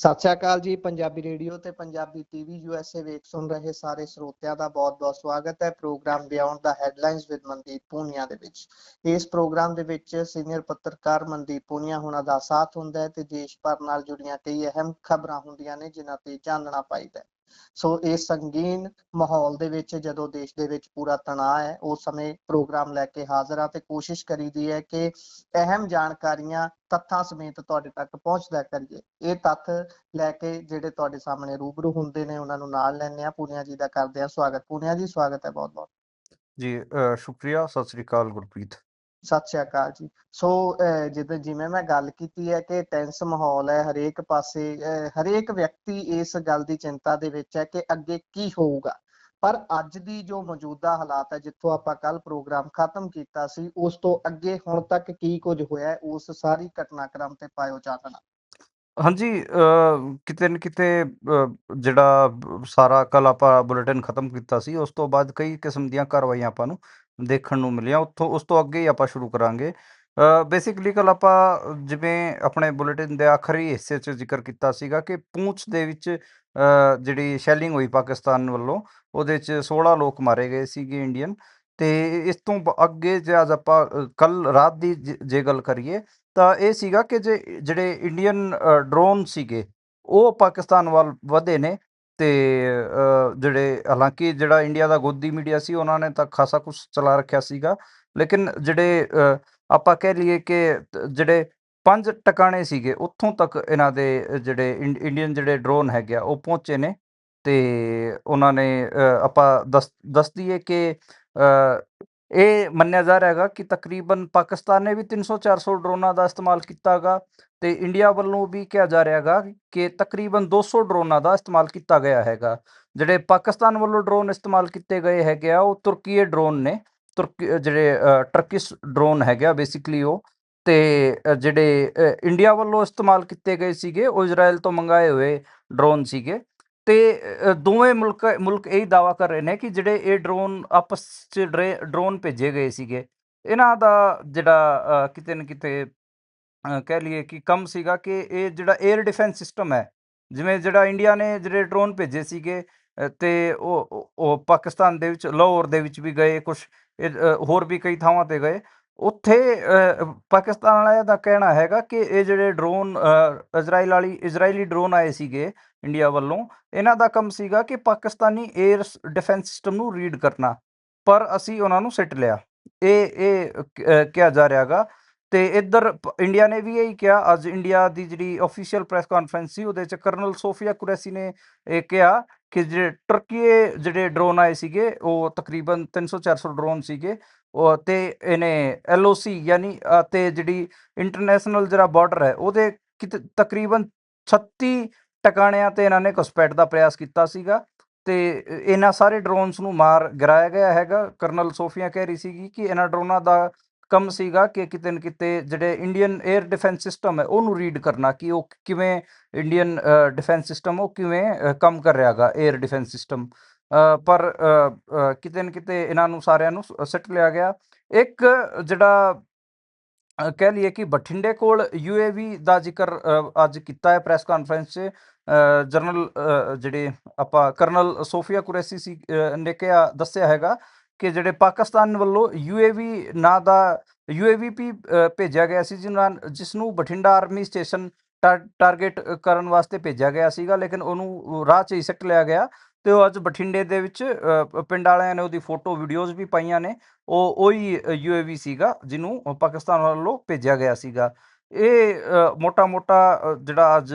ਸਤਿ ਸ਼੍ਰੀ ਅਕਾਲ ਜੀ, ਪੰਜਾਬੀ ਰੇਡੀਓ ਤੇ ਪੰਜਾਬੀ ਟੀਵੀ ਯੂਐਸਏ ਵੇਖ ਸੁਣ ਰਹੇ ਸਾਰੇ ਸਰੋਤਿਆਂ ਦਾ ਬਹੁਤ-ਬਹੁਤ ਸਵਾਗਤ ਹੈ ਪ੍ਰੋਗਰਾਮ ਬਿਯੋਂਡ ਦਾ ਹੈਡਲਾਈਨਸ ਵਿਦ ਮਨਦੀਪ ਪੂਨੀਆ ਦੇ ਵਿੱਚ। ਇਸ ਪ੍ਰੋਗਰਾਮ ਦੇ ਵਿੱਚ ਸੀਨੀਅਰ ਪੱਤਰਕਾਰ ਮਨਦੀਪ ਪੂਨੀਆ ਹੁਣਾਂ ਦਾ ਸਾਥ ਹੁੰਦਾ ਹੈ ਤੇ ਦੇਸ਼ ਭਰ ਨਾਲ ਜੁੜੀਆਂ ਕਈ ਅਹਿਮ ਖਬਰਾਂ ਹੁੰਦੀਆਂ ਨੇ ਜਿਨ੍ਹਾਂ ਤੇ ਚਾਨਣਾ ਪਾਈਦਾ ਹੈ। ਸੋ ਇਸ ਸੰਗੀਨ ਮਾਹੌਲ ਦੇ ਵਿੱਚ, ਜਦੋਂ ਦੇਸ਼ ਦੇ ਵਿੱਚ ਪੂਰਾ ਤਣਾਅ ਹੈ, ਉਸ ਸਮੇਂ ਪ੍ਰੋਗਰਾਮ ਲੈ ਕੇ ਹਾਜ਼ਰ ਆ ਤੇ ਕੋਸ਼ਿਸ਼ ਕਰੀਦੀ ਹੈ ਕਿ ਅਹਿਮ ਜਾਣਕਾਰੀਆਂ ਤੱਥਾਂ ਸਮੇਤ ਤੁਹਾਡੇ ਤੱਕ ਪਹੁੰਚਦਾ ਕਰੀਏ। ਇਹ ਤੱਥ ਲੈ ਕੇ ਜਿਹੜੇ ਤੁਹਾਡੇ ਸਾਹਮਣੇ ਰੂਬਰੂ ਹੁੰਦੇ ਨੇ, ਉਹਨਾਂ ਨੂੰ ਨਾਲ ਲੈਣੇ ਆ ਪੂਨੀਆ ਜੀ ਦਾ ਕਰਦੇ ਆ ਸਵਾਗਤ। ਪੂਨੀਆ ਜੀ, ਸਵਾਗਤ ਹੈ ਬਹੁਤ ਬਹੁਤ ਜੀ ਸ਼ੁਕਰੀਆ। ਸਤਿ ਸ੍ਰੀ ਅਕਾਲ, ਗੁਰਪ੍ਰੀਤ। ਸਤਿ ਸ਼੍ਰੀ ਅਕਾਲ ਜੀ। ਸੋ ਅਹ, ਜਿੱਦਾਂ ਜਿਵੇਂ ਮੈਂ ਗੱਲ ਕੀਤੀ ਹੈ ਕਿ ਟੈਂਸ ਮਾਹੌਲ ਹੈ ਹਰੇਕ ਪਾਸੇ ਹਰੇਕ ਵਿਅਕਤੀ ਇਸ ਗੱਲ ਦੀ ਚਿੰਤਾ ਦੇ ਵਿੱਚ ਹੈ ਕਿ ਅੱਗੇ ਕੀ ਹੋਊਗਾ। ਪਰ ਅੱਜ ਦੀ ਜੋ ਮੌਜੂਦਾ ਹਾਲਾਤ ਹੈ ਜਿੱਥੋਂ ਆਪਾਂ ਕੱਲ ਪ੍ਰੋਗਰਾਮ ਖਤਮ ਕੀਤਾ ਸੀ ਉਸ ਤੋਂ ਅੱਗੇ ਹੁਣ ਤੱਕ ਕੀ ਕੁਝ ਹੋਇਆ ਉਸ ਸਾਰੀ ਘਟਨਾਕ੍ਰਮ ਤੇ ਪਾਇਓ ਚਾਨਣਾ। ਹਾਂਜੀ ਅ, ਕਿਤੇ ਨਾ ਕਿਤੇ ਅ, ਜਿਹੜਾ ਸਾਰਾ ਕੱਲ ਆਪਾਂ ਬੁਲੇਟਿਨ ਖਤਮ ਕੀਤਾ ਸੀ ਉਸ ਤੋਂ ਬਾਅਦ ਕਈ ਕਿਸਮ ਦੀਆਂ ਕਾਰਵਾਈਆਂ ਆਪਾਂ ਨੂੰ ਦੇਖਣ ਨੂੰ ਮਿਲਿਆ। ਉੱਥੋਂ, ਉਸ ਤੋਂ ਅੱਗੇ ਹੀ ਆਪਾਂ ਸ਼ੁਰੂ ਕਰਾਂਗੇ। ਬੇਸਿਕਲੀ ਕੱਲ ਆਪਾਂ ਜਿਵੇਂ ਆਪਣੇ ਬੁਲੇਟਿਨ ਦੇ ਆਖਰੀ ਹਿੱਸੇ 'ਚ ਜ਼ਿਕਰ ਕੀਤਾ ਸੀਗਾ ਕਿ ਪੂੰਛ ਦੇ ਵਿੱਚ ਜਿਹੜੀ ਸ਼ੈਲਿੰਗ ਹੋਈ ਪਾਕਿਸਤਾਨ ਵੱਲੋਂ, ਉਹਦੇ 'ਚ 16 ਲੋਕ ਮਾਰੇ ਗਏ ਸੀਗੇ ਇੰਡੀਅਨ। ਤੇ ਇਸ ਤੋਂ ਅੱਗੇ ਜੇ ਅੱਜ ਆਪਾਂ ਕੱਲ ਰਾਤ ਦੀ ਜ- ਜੇ ਗੱਲ ਕਰੀਏ, ਤਾਂ ਇਹ ਸੀਗਾ ਕਿ ਜੇ, ਜਿਹੜੇ ਇੰਡੀਅਨ ਡਰੋਨ ਸੀਗੇ, ਉਹ ਪਾਕਿਸਤਾਨ ਵੱਲ ਵਧੇ ਨੇ ਤੇ ਜਿਹੜੇ ਹਾਲਾਂਕਿ ਜਿਹੜਾ ਇੰਡੀਆ ਦਾ ਗੋਦੀ ਮੀਡੀਆ ਸੀ, ਉਹਨਾਂ ਨੇ ਤਾਂ ਖਾਸਾ ਕੁਝ ਚਲਾ ਰੱਖਿਆ ਸੀਗਾ। ਲੇਕਿਨ ਜਿਹੜੇ ਆਪਾਂ ਕਹਿ ਲਈਏ ਕਿ ਜਿਹੜੇ ਪੰਜ ਟਿਕਾਣੇ ਸੀਗੇ, ਉੱਥੋਂ ਤੱਕ ਇਹਨਾਂ ਦੇ ਜਿਹੜੇ ਇੰ- ਇੰਡੀਅਨ ਜਿਹੜੇ ਡਰੋਨ ਹੈਗੇ ਆ, ਉਹ ਪਹੁੰਚੇ ਨੇ। ਤੇ ਉਹਨਾਂ ਨੇ ਆਪਾਂ ਦੱਸ ਦੱਸ ਦਈਏ ਕਿ ਇਹ ਮੰਨਿਆ ਜਾ ਰਿਹਾ ਹੈਗਾ ਕਿ ਤਕਰੀਬਨ ਪਾਕਿਸਤਾਨ ਨੇ ਵੀ 300-400 ਡਰੋਨਾਂ ਦਾ ਇਸਤੇਮਾਲ ਕੀਤਾਗਾ ਤੇ ਇੰਡੀਆ ਵੱਲੋਂ ਵੀ ਕਿਹਾ ਜਾ ਰਿਹਾ ਹੈਗਾ ਕਿ ਤਕਰੀਬਨ 200 ਡਰੋਨਾਂ ਦਾ ਇਸਤੇਮਾਲ ਕੀਤਾ ਗਿਆ ਹੈਗਾ। ਜਿਹੜੇ ਪਾਕਿਸਤਾਨ ਵੱਲੋਂ ਡਰੋਨ ਇਸਤੇਮਾਲ ਕੀਤੇ ਗਏ ਹੈਗੇ ਆ, ਉਹ ਤੁਰਕੀਏ ਡਰੋਨ ਨੇ, ਤੁਰਕੀ ਜਿਹੜੇ ਟਰਕਿਸ਼ ਡਰੋਨ ਹੈਗੇ ਆ ਬੇਸਿਕਲੀ ਉਹ ਤੇ ਜਿਹੜੇ ਇੰਡੀਆ ਵੱਲੋਂ ਇਸਤੇਮਾਲ ਕੀਤੇ ਗਏ ਸੀਗੇ, ਉਹ ਇਜ਼ਰਾਈਲ ਤੋਂ ਮੰਗਾਏ ਹੋਏ ਡਰੋਨ ਸੀਗੇ। ਤੇ ਦੋਵੇਂ ਮੁਲਕ ਮੁਲਕ ਇਹ ਦਾਵਾ ਕਰ ਰਹੇ ਨੇ ਕਿ ਜਿਹੜੇ ਇਹ ਡਰੋਨ ਆਪਸ ਚ ਡਰੋਨ ਭੇਜੇ ਗਏ ਸੀਗੇ ਇਹਨਾਂ ਦਾ ਜਿਹੜਾ ਕਿਤੇ ਨਾ ਕਿਤੇ ਕਹਿ ਲਈਏ ਕਿ ਕੰਮ ਸੀਗਾ ਕਿ ਇਹ ਜਿਹੜਾ 에ਅਰ ਡਿਫੈਂਸ ਸਿਸਟਮ ਹੈ ਜਿਵੇਂ ਜਿਹੜਾ ਇੰਡੀਆ ਨੇ ਜਿਹੜੇ ਡਰੋਨ ਭੇਜੇ ਸੀਗੇ ਅ, ਤੇ ਉਹ ਉਹ- ਪਾਕਿਸਤਾਨ ਦੇ ਵਿੱਚ ਲਾਹੌਰ ਦੇ ਵਿੱਚ ਵੀ ਗਏ ਕੁਝ ਹੋਰ ਵੀ ਕਈ ਥਾਵਾਂ ਤੇ ਗਏ ਉੱਥੇ ਪਾਕਿਸਤਾਨ ਵਾਲਿਆਂ ਦਾ ਕਹਿਣਾ ਹੈਗਾ ਕਿ ਇਹ ਜਿਹੜੇ ਡਰੋਨ ਇਜ਼ਰਾਈਲ ਵਾਲੀ ਇਜ਼ਰਾਈਲੀ ਡਰੋਨ ਆਏ ਸੀਗੇ ਇੰਡੀਆ ਵੱਲੋਂ ਇਹਨਾਂ ਦਾ ਕੰਮ ਸੀਗਾ ਕਿ ਪਾਕਿਸਤਾਨੀ 에ਅਰ ਡਿਫੈਂਸ ਸਿਸਟਮ ਨੂੰ ਰੀਡ ਕਰਨਾ ਪਰ ਅਸੀਂ ਉਹਨਾਂ ਨੂੰ ਸਿੱਟ ਲਿਆ। ਇਹ ਇਹ ਕਿਹਾ ਜਾ ਰਿਹਾਗਾ ਤੇ ਇੱਧਰ ਇੰਡੀਆ ਨੇ ਵੀ ਇਹੀ ਕਿਹਾ ਅੱਜ ਇੰਡੀਆ ਦੀ ਜਿਹੜੀ ਅਫੀਸ਼ੀਅਲ ਪ੍ਰੈਸ ਕਾਨਫਰੰਸ ਸੀ ਉਹਦੇ ਚ ਕਰਨਲ ਸੋਫੀਆ ਕੁਰੈਸੀ ਨੇ ਇਹ ਕਿਹਾ ਕਿ ਜਿਹੜੇ ਤੁਰਕੀਏ ਜਿਹੜੇ ਡਰੋਨ ਆਏ ਸੀਗੇ ਉਹ ਤਕਰੀਬਨ 300-400 ਡਰੋਨ ਸੀਗੇ ਉਹ ਤੇ ਇਹਨੇ ਐਲਓਸੀ ਯਾਨੀ ਅ, ਤੇ ਜਿਹੜੀ ਇੰਟਰਨੈਸ਼ਨਲ ਜਿਹੜਾ ਬਾਰਡਰ ਹੈ ਉਹਦੇ ਕਿਤੇ ਤਕਰੀਬਨ 36 ਟਿਕਾਣਿਆਂ ਤੇ ਇਹਨਾਂ ਨੇ ਘੁਸਪੈਠ ਦਾ ਪ੍ਰਯਾਸ ਕੀਤਾ ਸੀਗਾ ਤੇ ਇਹਨਾਂ ਸਾਰੇ ਡਰੋਨਸ ਨੂੰ ਮਾਰ ਗਿਰਾਇਆ ਗਿਆ ਹੈਗਾ। ਕਰਨਲ ਸੋਫੀਆ ਕਹਿ ਰਹੀ ਸੀਗੀ ਕਿ ਇਹਨਾਂ ਡਰੋਨਾਂ ਦਾ ਕੰਮ ਸੀਗਾ ਕਿ ਕਿਤੇ ਨਾ ਕਿਤੇ ਜਿਹੜੇ ਇੰਡੀਅਨ 에ਅਰ ਡਿਫੈਂਸ ਸਿਸਟਮ ਹੈ ਉਹਨੂੰ ਰੀਡ ਕਰਨਾ ਕਿ ਉਹ ਕਿਵੇਂ ਇੰਡੀਅਨ ਡਿਫੈਂਸ ਸਿਸਟਮ ਉਹ ਕਿਵੇਂ ਕੰਮ ਕਰ ਰਿਹਾਗਾ 에ਅਰ ਡਿਫੈਂਸ ਸਿਸਟਮ ਪਰ ਕਿਤੇ ਨਾ ਕਿਤੇ ਇਹਨਾਂ ਨੂੰ ਸਾਰਿਆਂ ਨੂੰ ਸ- ਸਿੱਟ ਲਿਆ ਗਿਆ। ਇੱਕ ਜਿਹੜਾ ਕਹਿ ਲਈਏ ਕਿ ਬਠਿੰਡੇ ਕੋਲ ਯੂਏਵੀ ਦਾ ਜ਼ਿਕਰ ਅੱਜ ਕੀਤਾ ਹੈ ਪ੍ਰੈਸ ਕਾਨਫਰੰਸ 'ਚ। ਜਨਰਲ ਜਿਹੜੇ ਆਪਾਂ ਕਰਨਲ ਸੋਫੀਆ ਕੁਰੈਸੀ ਸੀ ਨੇ ਕਿਹਾ, ਦੱਸਿਆ ਹੈਗਾ ਕਿ ਜਿਹੜੇ ਪਾਕਿਸਤਾਨ ਵੱਲੋਂ ਯੂਏਵੀ ਨਾਂ ਦਾ ਯੂਏਵੀਪੀ ਭੇਜਿਆ ਗਿਆ ਸੀ ਜਿਸ ਨਾਲ ਜਿਸ ਨੂੰ ਬਠਿੰਡਾ ਆਰਮੀ ਸਟੇਸ਼ਨ ਟਾਰਗੇਟ ਕਰਨ ਵਾਸਤੇ ਭੇਜਿਆ ਗਿਆ ਸੀਗਾ, ਲੇਕਿਨ ਉਹਨੂੰ ਰਾਹ 'ਚ ਹੀ ਸਿੱਟ ਲਿਆ ਗਿਆ। ਤੇ ਉਹ ਅੱਜ ਬਠਿੰਡੇ ਦੇ ਵਿੱਚ ਪਿੰਡ ਵਾਲਿਆਂ ਨੇ ਉਹਦੀ ਫੋਟੋ, ਵੀਡੀਓਜ਼ ਵੀ ਪਾਈਆਂ ਨੇ। ਉਹ, ਉਹੀ ਯੂਏਵੀ ਸੀਗਾ, ਜਿਹਨੂੰ ਪਾਕਿਸਤਾਨ ਵੱਲੋਂ ਭੇਜਿਆ ਗਿਆ ਸੀਗਾ। ਇਹ ਮੋਟਾ ਮੋਟਾ ਜਿਹੜਾ ਅੱਜ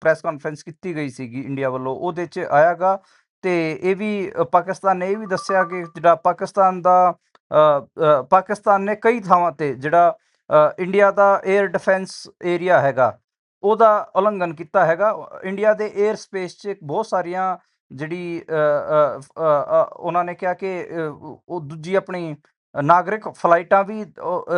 ਪ੍ਰੈਸ ਕਾਨਫਰੰਸ ਕੀਤੀ ਗਈ ਸੀਗੀ ਇੰਡੀਆ ਵੱਲੋਂ, ਉਹਦੇ 'ਚ ਆਇਆਗਾ। ਤੇ ਇਹ ਵੀ ਪਾਕਿਸਤਾਨ ਨੇ ਇਹ ਵੀ ਦੱਸਿਆ ਕਿ ਜਿਹੜਾ ਪਾਕਿਸਤਾਨ ਦਾ ਪਾਕਿਸਤਾਨ ਨੇ ਕਈ ਥਾਵਾਂ ਤੇ ਜਿਹੜਾ ਇੰਡੀਆ ਦਾ 에ਅਰ ਡਿਫੈਂਸ ਏਰੀਆ ਹੈਗਾ, ਉਹਦਾ ਉਲੰਘਣ ਕੀਤਾ ਹੈਗਾ। ਇੰਡੀਆ ਦੇ 에ਅਰ ਸਪੇਸ 'ਚ ਬਹੁਤ ਸਾਰੀਆਂ ਜਿਹੜੀ ਉਹਨਾਂ ਨੇ ਕਿਹਾ ਕਿ ਉਹ ਦੂਜੀ ਆਪਣੀ ਨਾਗਰਿਕ ਫਲਾਈਟਾਂ ਵੀ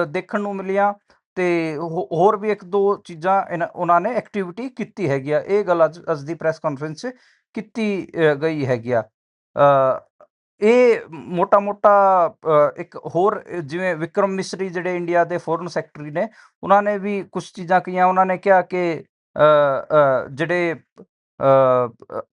ਦੇਖਣ ਨੂੰ ਮਿਲੀਆਂ ਤੇ ਹੋਰ ਵੀ ਇੱਕ ਦੋ ਚੀਜ਼ਾਂ ਇਹਨਾਂ- ਉਹਨਾਂ ਨੇ ਐਕਟੀਵਿਟੀ ਕੀਤੀ ਹੈਗੀ ਆ। ਇਹ ਗੱਲ ਅੱਜ ਅੱਜ ਦੀ ਪ੍ਰੈਸ ਕਾਨਫਰੰਸ 'ਚ ਕੀਤੀ ਗਈ ਹੈਗੀ ਆ। ਇਹ ਮੋਟਾ ਮੋਟਾ ਇੱਕ ਹੋਰ ਜਿਵੇਂ ਵਿਕਰਮ ਮਿਸਰੀ ਜਿਹੜੇ ਇੰਡੀਆ ਦੇ ਫੋਰਨ ਸੈਕਟਰੀ ਨੇ, ਉਹਨਾਂ ਨੇ ਵੀ ਕੁਝ ਚੀਜ਼ਾਂ ਕਹੀਆਂ। ਉਹਨਾਂ ਨੇ ਕਿਹਾ ਕਿ ਜਿਹੜੇ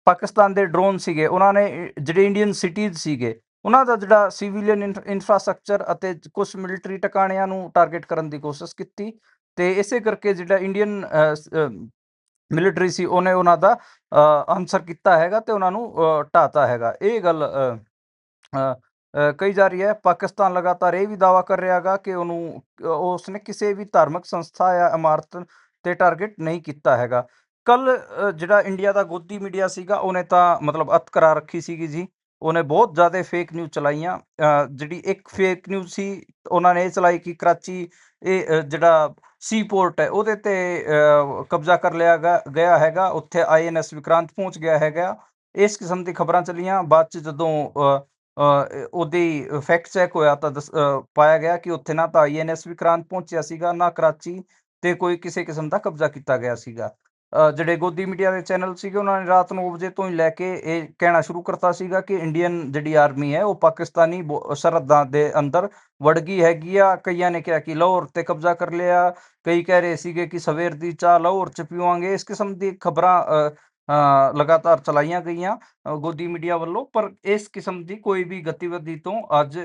ਪਾਕਿਸਤਾਨ ਦੇ ਡਰੋਨ ਸੀਗੇ। ਉਹਨਾਂ ਨੇ ਜਿਹੜੇ ਇੰਡੀਅਨ ਸਿਟੀਜ਼ ਸੀਗੇ ਉਹਨਾਂ ਦਾ ਜਿਹੜਾ ਸਿਵਿਲੀਅਨ ਇਨਫਰਾਸਟ੍ਰਕਚਰ ਅਤੇ ਕੁਝ ਮਿਲਟਰੀ ਟਿਕਾਣਿਆਂ ਨੂੰ ਟਾਰਗੇਟ ਕਰਨ ਦੀ ਕੋਸ਼ਿਸ਼ ਕੀਤੀ ਤੇ ਇਸੇ ਕਰਕੇ ਜਿਹੜਾ ਇੰਡੀਅਨ ਮਿਲਟਰੀ ਸੀ ਉਹਨੇ ਉਹਨਾਂ ਦਾ ਆਨਸਰ ਕੀਤਾ ਹੈਗਾ ਤੇ ਉਹਨਾਂ ਨੂੰ ਅ, ਢਾਤਾ ਹੈਗਾ। ਇਹ ਗੱਲ ਕਹੀ ਜਾ ਰਹੀ ਹੈ। ਪਾਕਿਸਤਾਨ ਲਗਾਤਾਰ ਇਹ ਵੀ ਦਾਵਾ ਕਰ ਰਿਹਾਗਾ ਕਿ ਉਹਨੂੰ ਉਸਨੇ ਕਿਸੇ ਵੀ ਧਾਰਮਿਕ ਸੰਸਥਾ ਜਾਂ ਇਮਾਰਤ ਤੇ ਟਾਰਗੇਟ ਨਹੀਂ ਕੀਤਾ ਹੈਗਾ। ਕੱਲ ਜਿਹੜਾ ਇੰਡੀਆ ਦਾ ਗੋਦੀ ਮੀਡੀਆ ਸੀਗਾ, ਉਹਨੇ ਤਾਂ ਮਤਲਬ ਅਤਕਰਾ ਰੱਖੀ ਸੀਗੀ ਜੀ। ਉਹਨੇ ਬਹੁਤ ਜ਼ਿਆਦਾ ਫੇਕ ਨਿਊਜ਼ ਚਲਾਈਆਂ। ਜਿਹੜੀ ਇੱਕ ਫੇਕ ਨਿਊਜ਼ ਸੀ, ਉਹਨਾਂ ਨੇ ਇਹ ਚਲਾਈ ਕਿ ਕਰਾਚੀ, ਇਹ ਜਿਹੜਾ ਸੀ ਪੋਰਟ ਹੈ, ਉਹਦੇ ਤੇ ਕਬਜ਼ਾ ਕਰ ਲਿਆ ਗਿਆ ਹੈਗਾ। ਉੱਥੇ ਆਈਐਨਐਸ ਵਿਕਰਾਂਤ ਪਹੁੰਚ ਗਿਆ ਹੈਗਾ। ਇਸ ਕਿਸਮ ਦੀ ਖਬਰਾਂ ਚੱਲੀਆਂ। ਬਾਅਦ ਚ ਜਦੋਂ ਉਹਦੀ ਫੈਕਟ ਚੈੱਕ ਹੋਇਆ ਤਾਂ ਦਸ- ਪਾਇਆ ਗਿਆ ਕਿ ਉੱਥੇ ਨਾ ਤਾਂ ਆਈਐਨਐਸ ਵਿਕਰਾਂਤ ਪਹੁੰਚਿਆ ਸੀਗਾ, ਨਾ ਕਰਾਚੀ ਤੇ ਕੋਈ ਕਿਸੇ ਕਿਸਮ ਦਾ ਕਬਜ਼ਾ ਕੀਤਾ ਗਿਆ ਸੀਗਾ। ਜਿਹੜੇ ਗੋਦੀ ਮੀਡੀਆ ਦੇ ਚੈਨਲ ਸੀਗੇ, ਉਹਨਾਂ ਨੇ ਰਾਤ 9 ਵਜੇ ਤੋਂ ਹੀ ਲੈ ਕੇ ਇਹ ਕਹਿਣਾ ਸ਼ੁਰੂ ਕਰਤਾ ਸੀਗਾ ਕਿ ਇੰਡੀਅਨ ਜਿਹੜੀ ਆਰਮੀ ਹੈ, ਉਹ ਪਾਕਿਸਤਾਨੀ ਬੋ- ਸਰਹੱਦਾਂ ਦੇ ਅੰਦਰ ਵੜ ਗਈ ਹੈਗੀ ਆ। ਕਈਆਂ ਨੇ ਕਿਹਾ ਕਿ ਲਾਹੌਰ ਤੇ ਕਬਜ਼ਾ ਕਰ ਲਿਆ। ਕਈ ਕਹਿ ਰਹੇ ਸੀਗੇ ਕਿ ਸਵੇਰ ਦੀ ਚਾਹ ਲਾਹੌਰ ਚ ਪੀਵਾਂਗੇ। ਇਸ ਕਿਸਮ ਦੀ ਖਬਰਾਂ ਲਗਾਤਾਰ ਚਲਾਈਆਂ ਗਈਆਂ ਗੋਦੀ ਮੀਡੀਆ ਵੱਲੋਂ, ਪਰ ਇਸ ਕਿਸਮ ਦੀ ਕੋਈ ਵੀ ਗਤੀਵਿਧੀ ਤੋਂ ਅੱਜ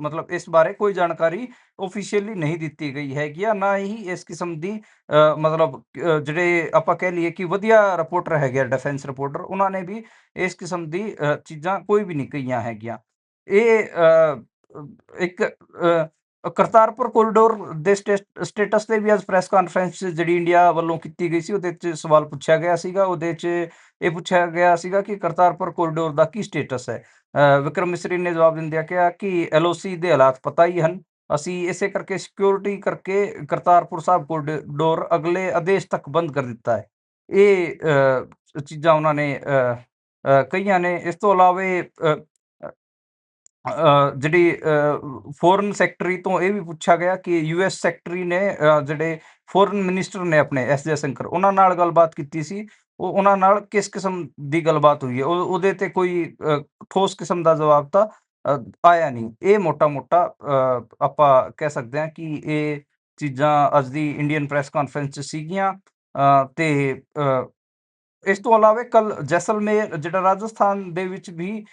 ਮਤਲਬ ਇਸ ਬਾਰੇ ਕੋਈ ਜਾਣਕਾਰੀ ਆਫੀਸ਼ੀਅਲੀ ਨਹੀਂ ਦਿੱਤੀ ਗਈ ਹੈਗੀ ਆ, ਨਾ ਹੀ ਇਸ ਕਿਸਮ ਦੀ ਮਤਲਬ ਜਿਹੜੇ ਆਪਾਂ ਕਹਿ ਲਈਏ ਕਿ ਵਧੀਆ ਰਿਪੋਰਟਰ ਹੈਗੇ ਆ ਡਿਫੈਂਸ ਰਿਪੋਰਟਰ ਉਹਨਾਂ ਨੇ ਵੀ ਇਸ ਕਿਸਮ ਦੀ ਚੀਜ਼ਾਂ ਕੋਈ ਵੀ ਨਹੀਂ ਕਹੀਆਂ ਹੈਗੀਆਂ। ਇਹ ਇੱਕ ਕਰਤਾਰਪੁਰ ਕੋਰੀਡੋਰ ਦੇ ਸਟੇਟਸ ਤੇ ਵੀ ਅੱਜ ਪ੍ਰੈਸ ਕਾਨਫਰੰਸ ਜਿਹੜੀ ਇੰਡੀਆ ਵੱਲੋਂ ਕੀਤੀ ਗਈ ਸੀ ਉਹਦੇ ਵਿੱਚ ਸਵਾਲ ਪੁੱਛਿਆ ਗਿਆ ਸੀਗਾ ਉਹਦੇ 'ਚ ਇਹ ਪੁੱਛਿਆ ਗਿਆ ਸੀਗਾ ਕਿ ਕਰਤਾਰਪੁਰ ਕੋਰੀਡੋਰ ਦਾ ਕੀ ਸਟੇਟਸ ਹੈ। ਵਿਕਰਮ ਮਿਸਰੀ ਨੇ ਜਵਾਬ ਦਿੰਦਿਆਂ ਕਿਹਾ ਕਿ ਐਲਓਸੀ ਦੇ ਹਾਲਾਤ ਪਤਾ ਹੀ ਹਨ। ਅਸੀਂ ਇਸੇ ਕਰਕੇ ਸਿਕਿਉਰਿਟੀ ਕਰਕੇ ਕਰਤਾਰਪੁਰ ਸਾਹਿਬ ਕੋਰੀਡੋਰ ਅਗਲੇ ਆਦੇਸ਼ ਤੱਕ ਬੰਦ ਕਰ ਦਿੱਤਾ ਹੈ। ਇਹ ਚੀਜ਼ਾਂ ਉਹਨਾਂ ਨੇ ਅ, ਕਹੀਆਂ ਨੇ। ਇਸ ਤੋਂ ਇਲਾਵੇ ਜਿਹੜੀ ਫੋਰਨ ਸੈਕਟਰੀ ਤੋਂ ਇਹ ਵੀ ਪੁੱਛਿਆ ਗਿਆ ਕਿ ਯੂਐਸ ਸੈਕਟਰੀ ਨੇ ਜਿਹੜੇ ਫੋਰਨ ਮਿਨਿਸਟਰ ਨੇ ਆਪਣੇ ਐਸ ਜੇ ਸ਼ੰਕਰ ਉਹਨਾਂ ਨਾਲ ਗੱਲਬਾਤ ਕੀਤੀ ਸੀ। ਉਹ ਉਹਨਾਂ ਨਾਲ ਕਿਸ ਕਿਸਮ ਦੀ ਗੱਲਬਾਤ ਹੋਈ ਹੈ? ਉਹ- ਉਹਦੇ ਤੇ ਕੋਈ ਠੋਸ ਕਿਸਮ ਦਾ ਜਵਾਬ ਤਾਂ ਆਇਆ ਨਹੀਂ। ਇਹ ਮੋਟਾ-ਮੋਟਾ ਆਪਾਂ ਕਹਿ ਸਕਦੇ ਹਾਂ ਕਿ ਇਹ ਚੀਜ਼ਾਂ ਅੱਜ ਦੀ ਇੰਡੀਅਨ ਪ੍ਰੈਸ ਕਾਨਫਰੰਸ 'ਚ ਸੀਗੀਆਂ ਅ, ਤੇ ਇਸ ਤੋਂ ਇਲਾਵਾ ਕੱਲ ਜੈਸਲਮੇਰ ਜਿਹੜਾ ਰਾਜਸਥਾਨ ਦੇ ਵਿੱਚ ਵੀ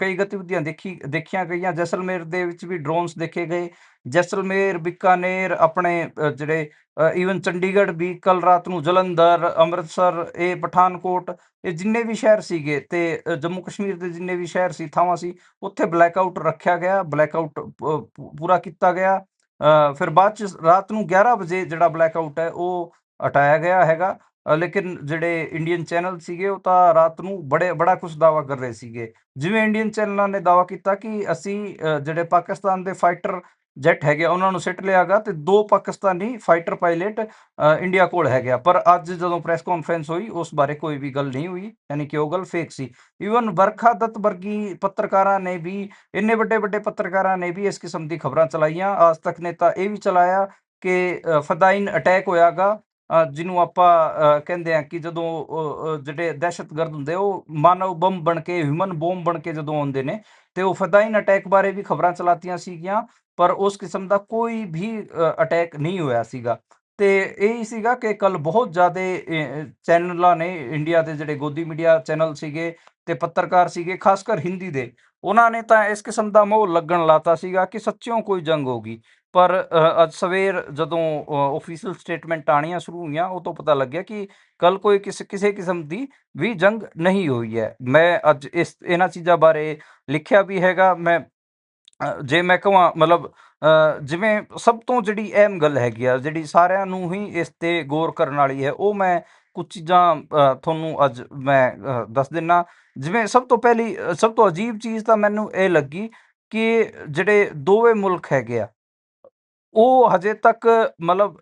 ਕਈ ਗਤੀਵਿਧੀਆਂ ਦੇਖੀ ਦੇਖੀਆਂ ਗਈਆਂ। ਜੈਸਲਮੇਰ ਦੇ ਵਿੱਚ ਵੀ ਡਰੋਨਸ ਦੇਖੇ ਗਏ। ਜੈਸਲਮੇਰ ਬਿਕਾਨੇਰ ਆਪਣੇ ਜਿਹੜੇ ਈਵਨ ਚੰਡੀਗੜ੍ਹ ਵੀ ਕੱਲ ਰਾਤ ਨੂੰ ਜਲੰਧਰ ਅੰਮ੍ਰਿਤਸਰ ਇਹ ਪਠਾਨਕੋਟ ਇਹ ਜਿੰਨੇ ਵੀ ਸ਼ਹਿਰ ਸੀਗੇ ਤੇ ਜੰਮੂ ਕਸ਼ਮੀਰ ਦੇ ਜਿੰਨੇ ਵੀ ਸ਼ਹਿਰ ਸੀ ਥਾਵਾਂ ਸੀ ਉੱਥੇ ਬਲੈਕ ਆਊਟ ਰੱਖਿਆ ਗਿਆ। ਬਲੈਕ ਆਊਟ ਪੂਰਾ ਕੀਤਾ ਗਿਆ। ਅ, ਫਿਰ ਬਾਅਦ ਚ ਰਾਤ ਨੂੰ 11 ਵਜੇ ਜਿਹੜਾ ਬਲੈਕ ਆਊਟ ਹੈ ਉਹ ਹਟਾਇਆ ਗਿਆ ਹੈਗਾ। ਲੇਕਿਨ ਜਿਹੜੇ ਇੰਡੀਅਨ ਚੈਨਲ ਸੀਗੇ ਉਹ ਤਾਂ ਰਾਤ ਨੂੰ ਬੜੇ ਬੜਾ ਕੁਝ ਦਾਵਾ ਕਰ ਰਹੇ ਸੀਗੇ। ਜਿਵੇਂ ਇੰਡੀਅਨ ਚੈਨਲਾਂ ਨੇ ਦਾਵਾ ਕੀਤਾ ਕਿ ਅਸੀਂ ਜਿਹੜੇ ਪਾਕਿਸਤਾਨ ਦੇ ਫਾਈਟਰ ਜੈਟ ਹੈਗੇ ਆ, ਉਹਨਾਂ ਨੂੰ ਸਿੱਟ ਲਿਆਗਾ ਤੇ ਦੋ ਪਾਕਿਸਤਾਨੀ ਫਾਈਟਰ ਪਾਇਲਟ ਇੰਡੀਆ ਕੋਲ ਹੈਗੇ ਆ। ਪਰ ਅੱਜ ਜਦੋਂ ਪ੍ਰੈਸ ਕਾਨਫਰੰਸ ਹੋਈ ਉਸ ਬਾਰੇ ਕੋਈ ਵੀ ਗੱਲ ਨਹੀਂ ਹੋਈ ਯਾਨੀ ਕਿ ਉਹ ਗੱਲ ਫੇਕ ਸੀ। ਈਵਨ ਵਰਖਾ ਦੱਤ ਵਰਗੀ ਪੱਤਰਕਾਰਾਂ ਨੇ ਵੀ ਇੰਨੇ ਵੱਡੇ ਵੱਡੇ ਪੱਤਰਕਾਰਾਂ ਨੇ ਵੀ ਇਸ ਕਿਸਮ ਦੀ ਖਬਰਾਂ ਚਲਾਈਆਂ। ਆਜ ਤੱਕ ਨੇ ਤਾਂ ਇਹ ਵੀ ਚਲਾਇਆ ਕਿ ਅ, ਫਦਾਈਨ ਅਟੈਕ ਹੋਇਆਗਾ ਅ, ਜਿਹਨੂੰ ਆਪਾਂ ਕਹਿੰਦੇ ਆ ਕਿ ਜਦੋਂ ਜਿਹੜੇ ਦਹਿਸ਼ਤਗਰਦ ਹੁੰਦੇ ਉਹ ਮਾਨਵ ਬੰਬ ਬਣ ਕੇ ਹਿਊਮਨ ਬੋਮ ਬਣ ਕੇ ਜਦੋਂ ਆਉਂਦੇ ਨੇ, ਤੇ ਉਹ ਫਦਾਈਨ ਅਟੈਕ ਬਾਰੇ ਵੀ ਖਬਰਾਂ ਚਲਾਤੀਆਂ ਸੀਗੀਆਂ, ਪਰ ਉਸ ਕਿਸਮ ਦਾ ਕੋਈ ਵੀ ਅਟੈਕ ਨਹੀਂ ਹੋਇਆ ਸੀਗਾ। ਤੇ ਇਹ ਹੀ ਸੀਗਾ ਕਿ ਕੱਲ ਬਹੁਤ ਜ਼ਿਆਦਾ ਚੈਨਲਾਂ ਨੇ, ਇੰਡੀਆ ਦੇ ਜਿਹੜੇ ਗੋਦੀ ਮੀਡੀਆ ਚੈਨਲ ਸੀਗੇ, ਤੇ ਪੱਤਰਕਾਰ ਸੀਗੇ, ਖਾਸ ਕਰ ਹਿੰਦੀ ਦੇ ਉਹਨਾਂ ਨੇ ਤਾਂ ਇਸ ਕਿਸਮ ਦਾ ਮੋਹ ਲੱਗਣ ਲਾਤਾ ਸੀਗਾ ਕਿ ਸੱਚਿਓ ਕੋਈ ਜੰਗ ਹੋਗੀ ਪਰ ਅੱਜ ਸਵੇਰ ਜਦੋਂ ਆਫੀਸ਼ੀਅਲ ਸਟੇਟਮੈਂਟ ਆਣੀਆਂ ਸ਼ੁਰੂ ਹੋਈਆਂ ਉਹ ਤੋਂ ਪਤਾ ਲੱਗਿਆ ਕਿ ਕੱਲ ਕੋਈ ਕਿਸੇ ਕਿਸਮ ਦੀ ਵੀ ਜੰਗ ਨਹੀਂ ਹੋਈ ਹੈ। ਮੈਂ ਅੱਜ ਇਸ ਇਹਨਾਂ ਚੀਜ਼ਾਂ ਬਾਰੇ ਲਿਖਿਆ ਵੀ ਹੈਗਾ। ਮੈਂ ਜੇ ਮੈਂ ਕਹਾਂ ਮਤਲਬ ਅ, ਜਿਵੇਂ ਸਭ ਤੋਂ ਜਿਹੜੀ ਅਹਿਮ ਗੱਲ ਹੈਗੀ ਆ ਜਿਹੜੀ ਸਾਰਿਆਂ ਨੂੰ ਹੀ ਇਸ ਤੇ ਗੌਰ ਕਰਨ ਵਾਲੀ ਹੈ ਉਹ ਮੈਂ ਕੁਝ ਚੀਜ਼ਾਂ ਅ, ਤੁਹਾਨੂੰ ਅੱਜ ਮੈਂ ਦੱਸ ਦਿੰਨਾ। ਜਿਵੇਂ ਸਭ ਤੋਂ ਪਹਿਲੀ ਸਭ ਤੋਂ ਅਜੀਬ ਚੀਜ਼ ਤਾਂ ਮੈਨੂੰ ਇਹ ਲੱਗੀ ਕਿ ਜਿਹੜੇ ਦੋਵੇਂ ਮੁਲਕ ਹੈਗੇ ਆ ਉਹ ਹਜੇ ਤੱਕ ਮਤਲਬ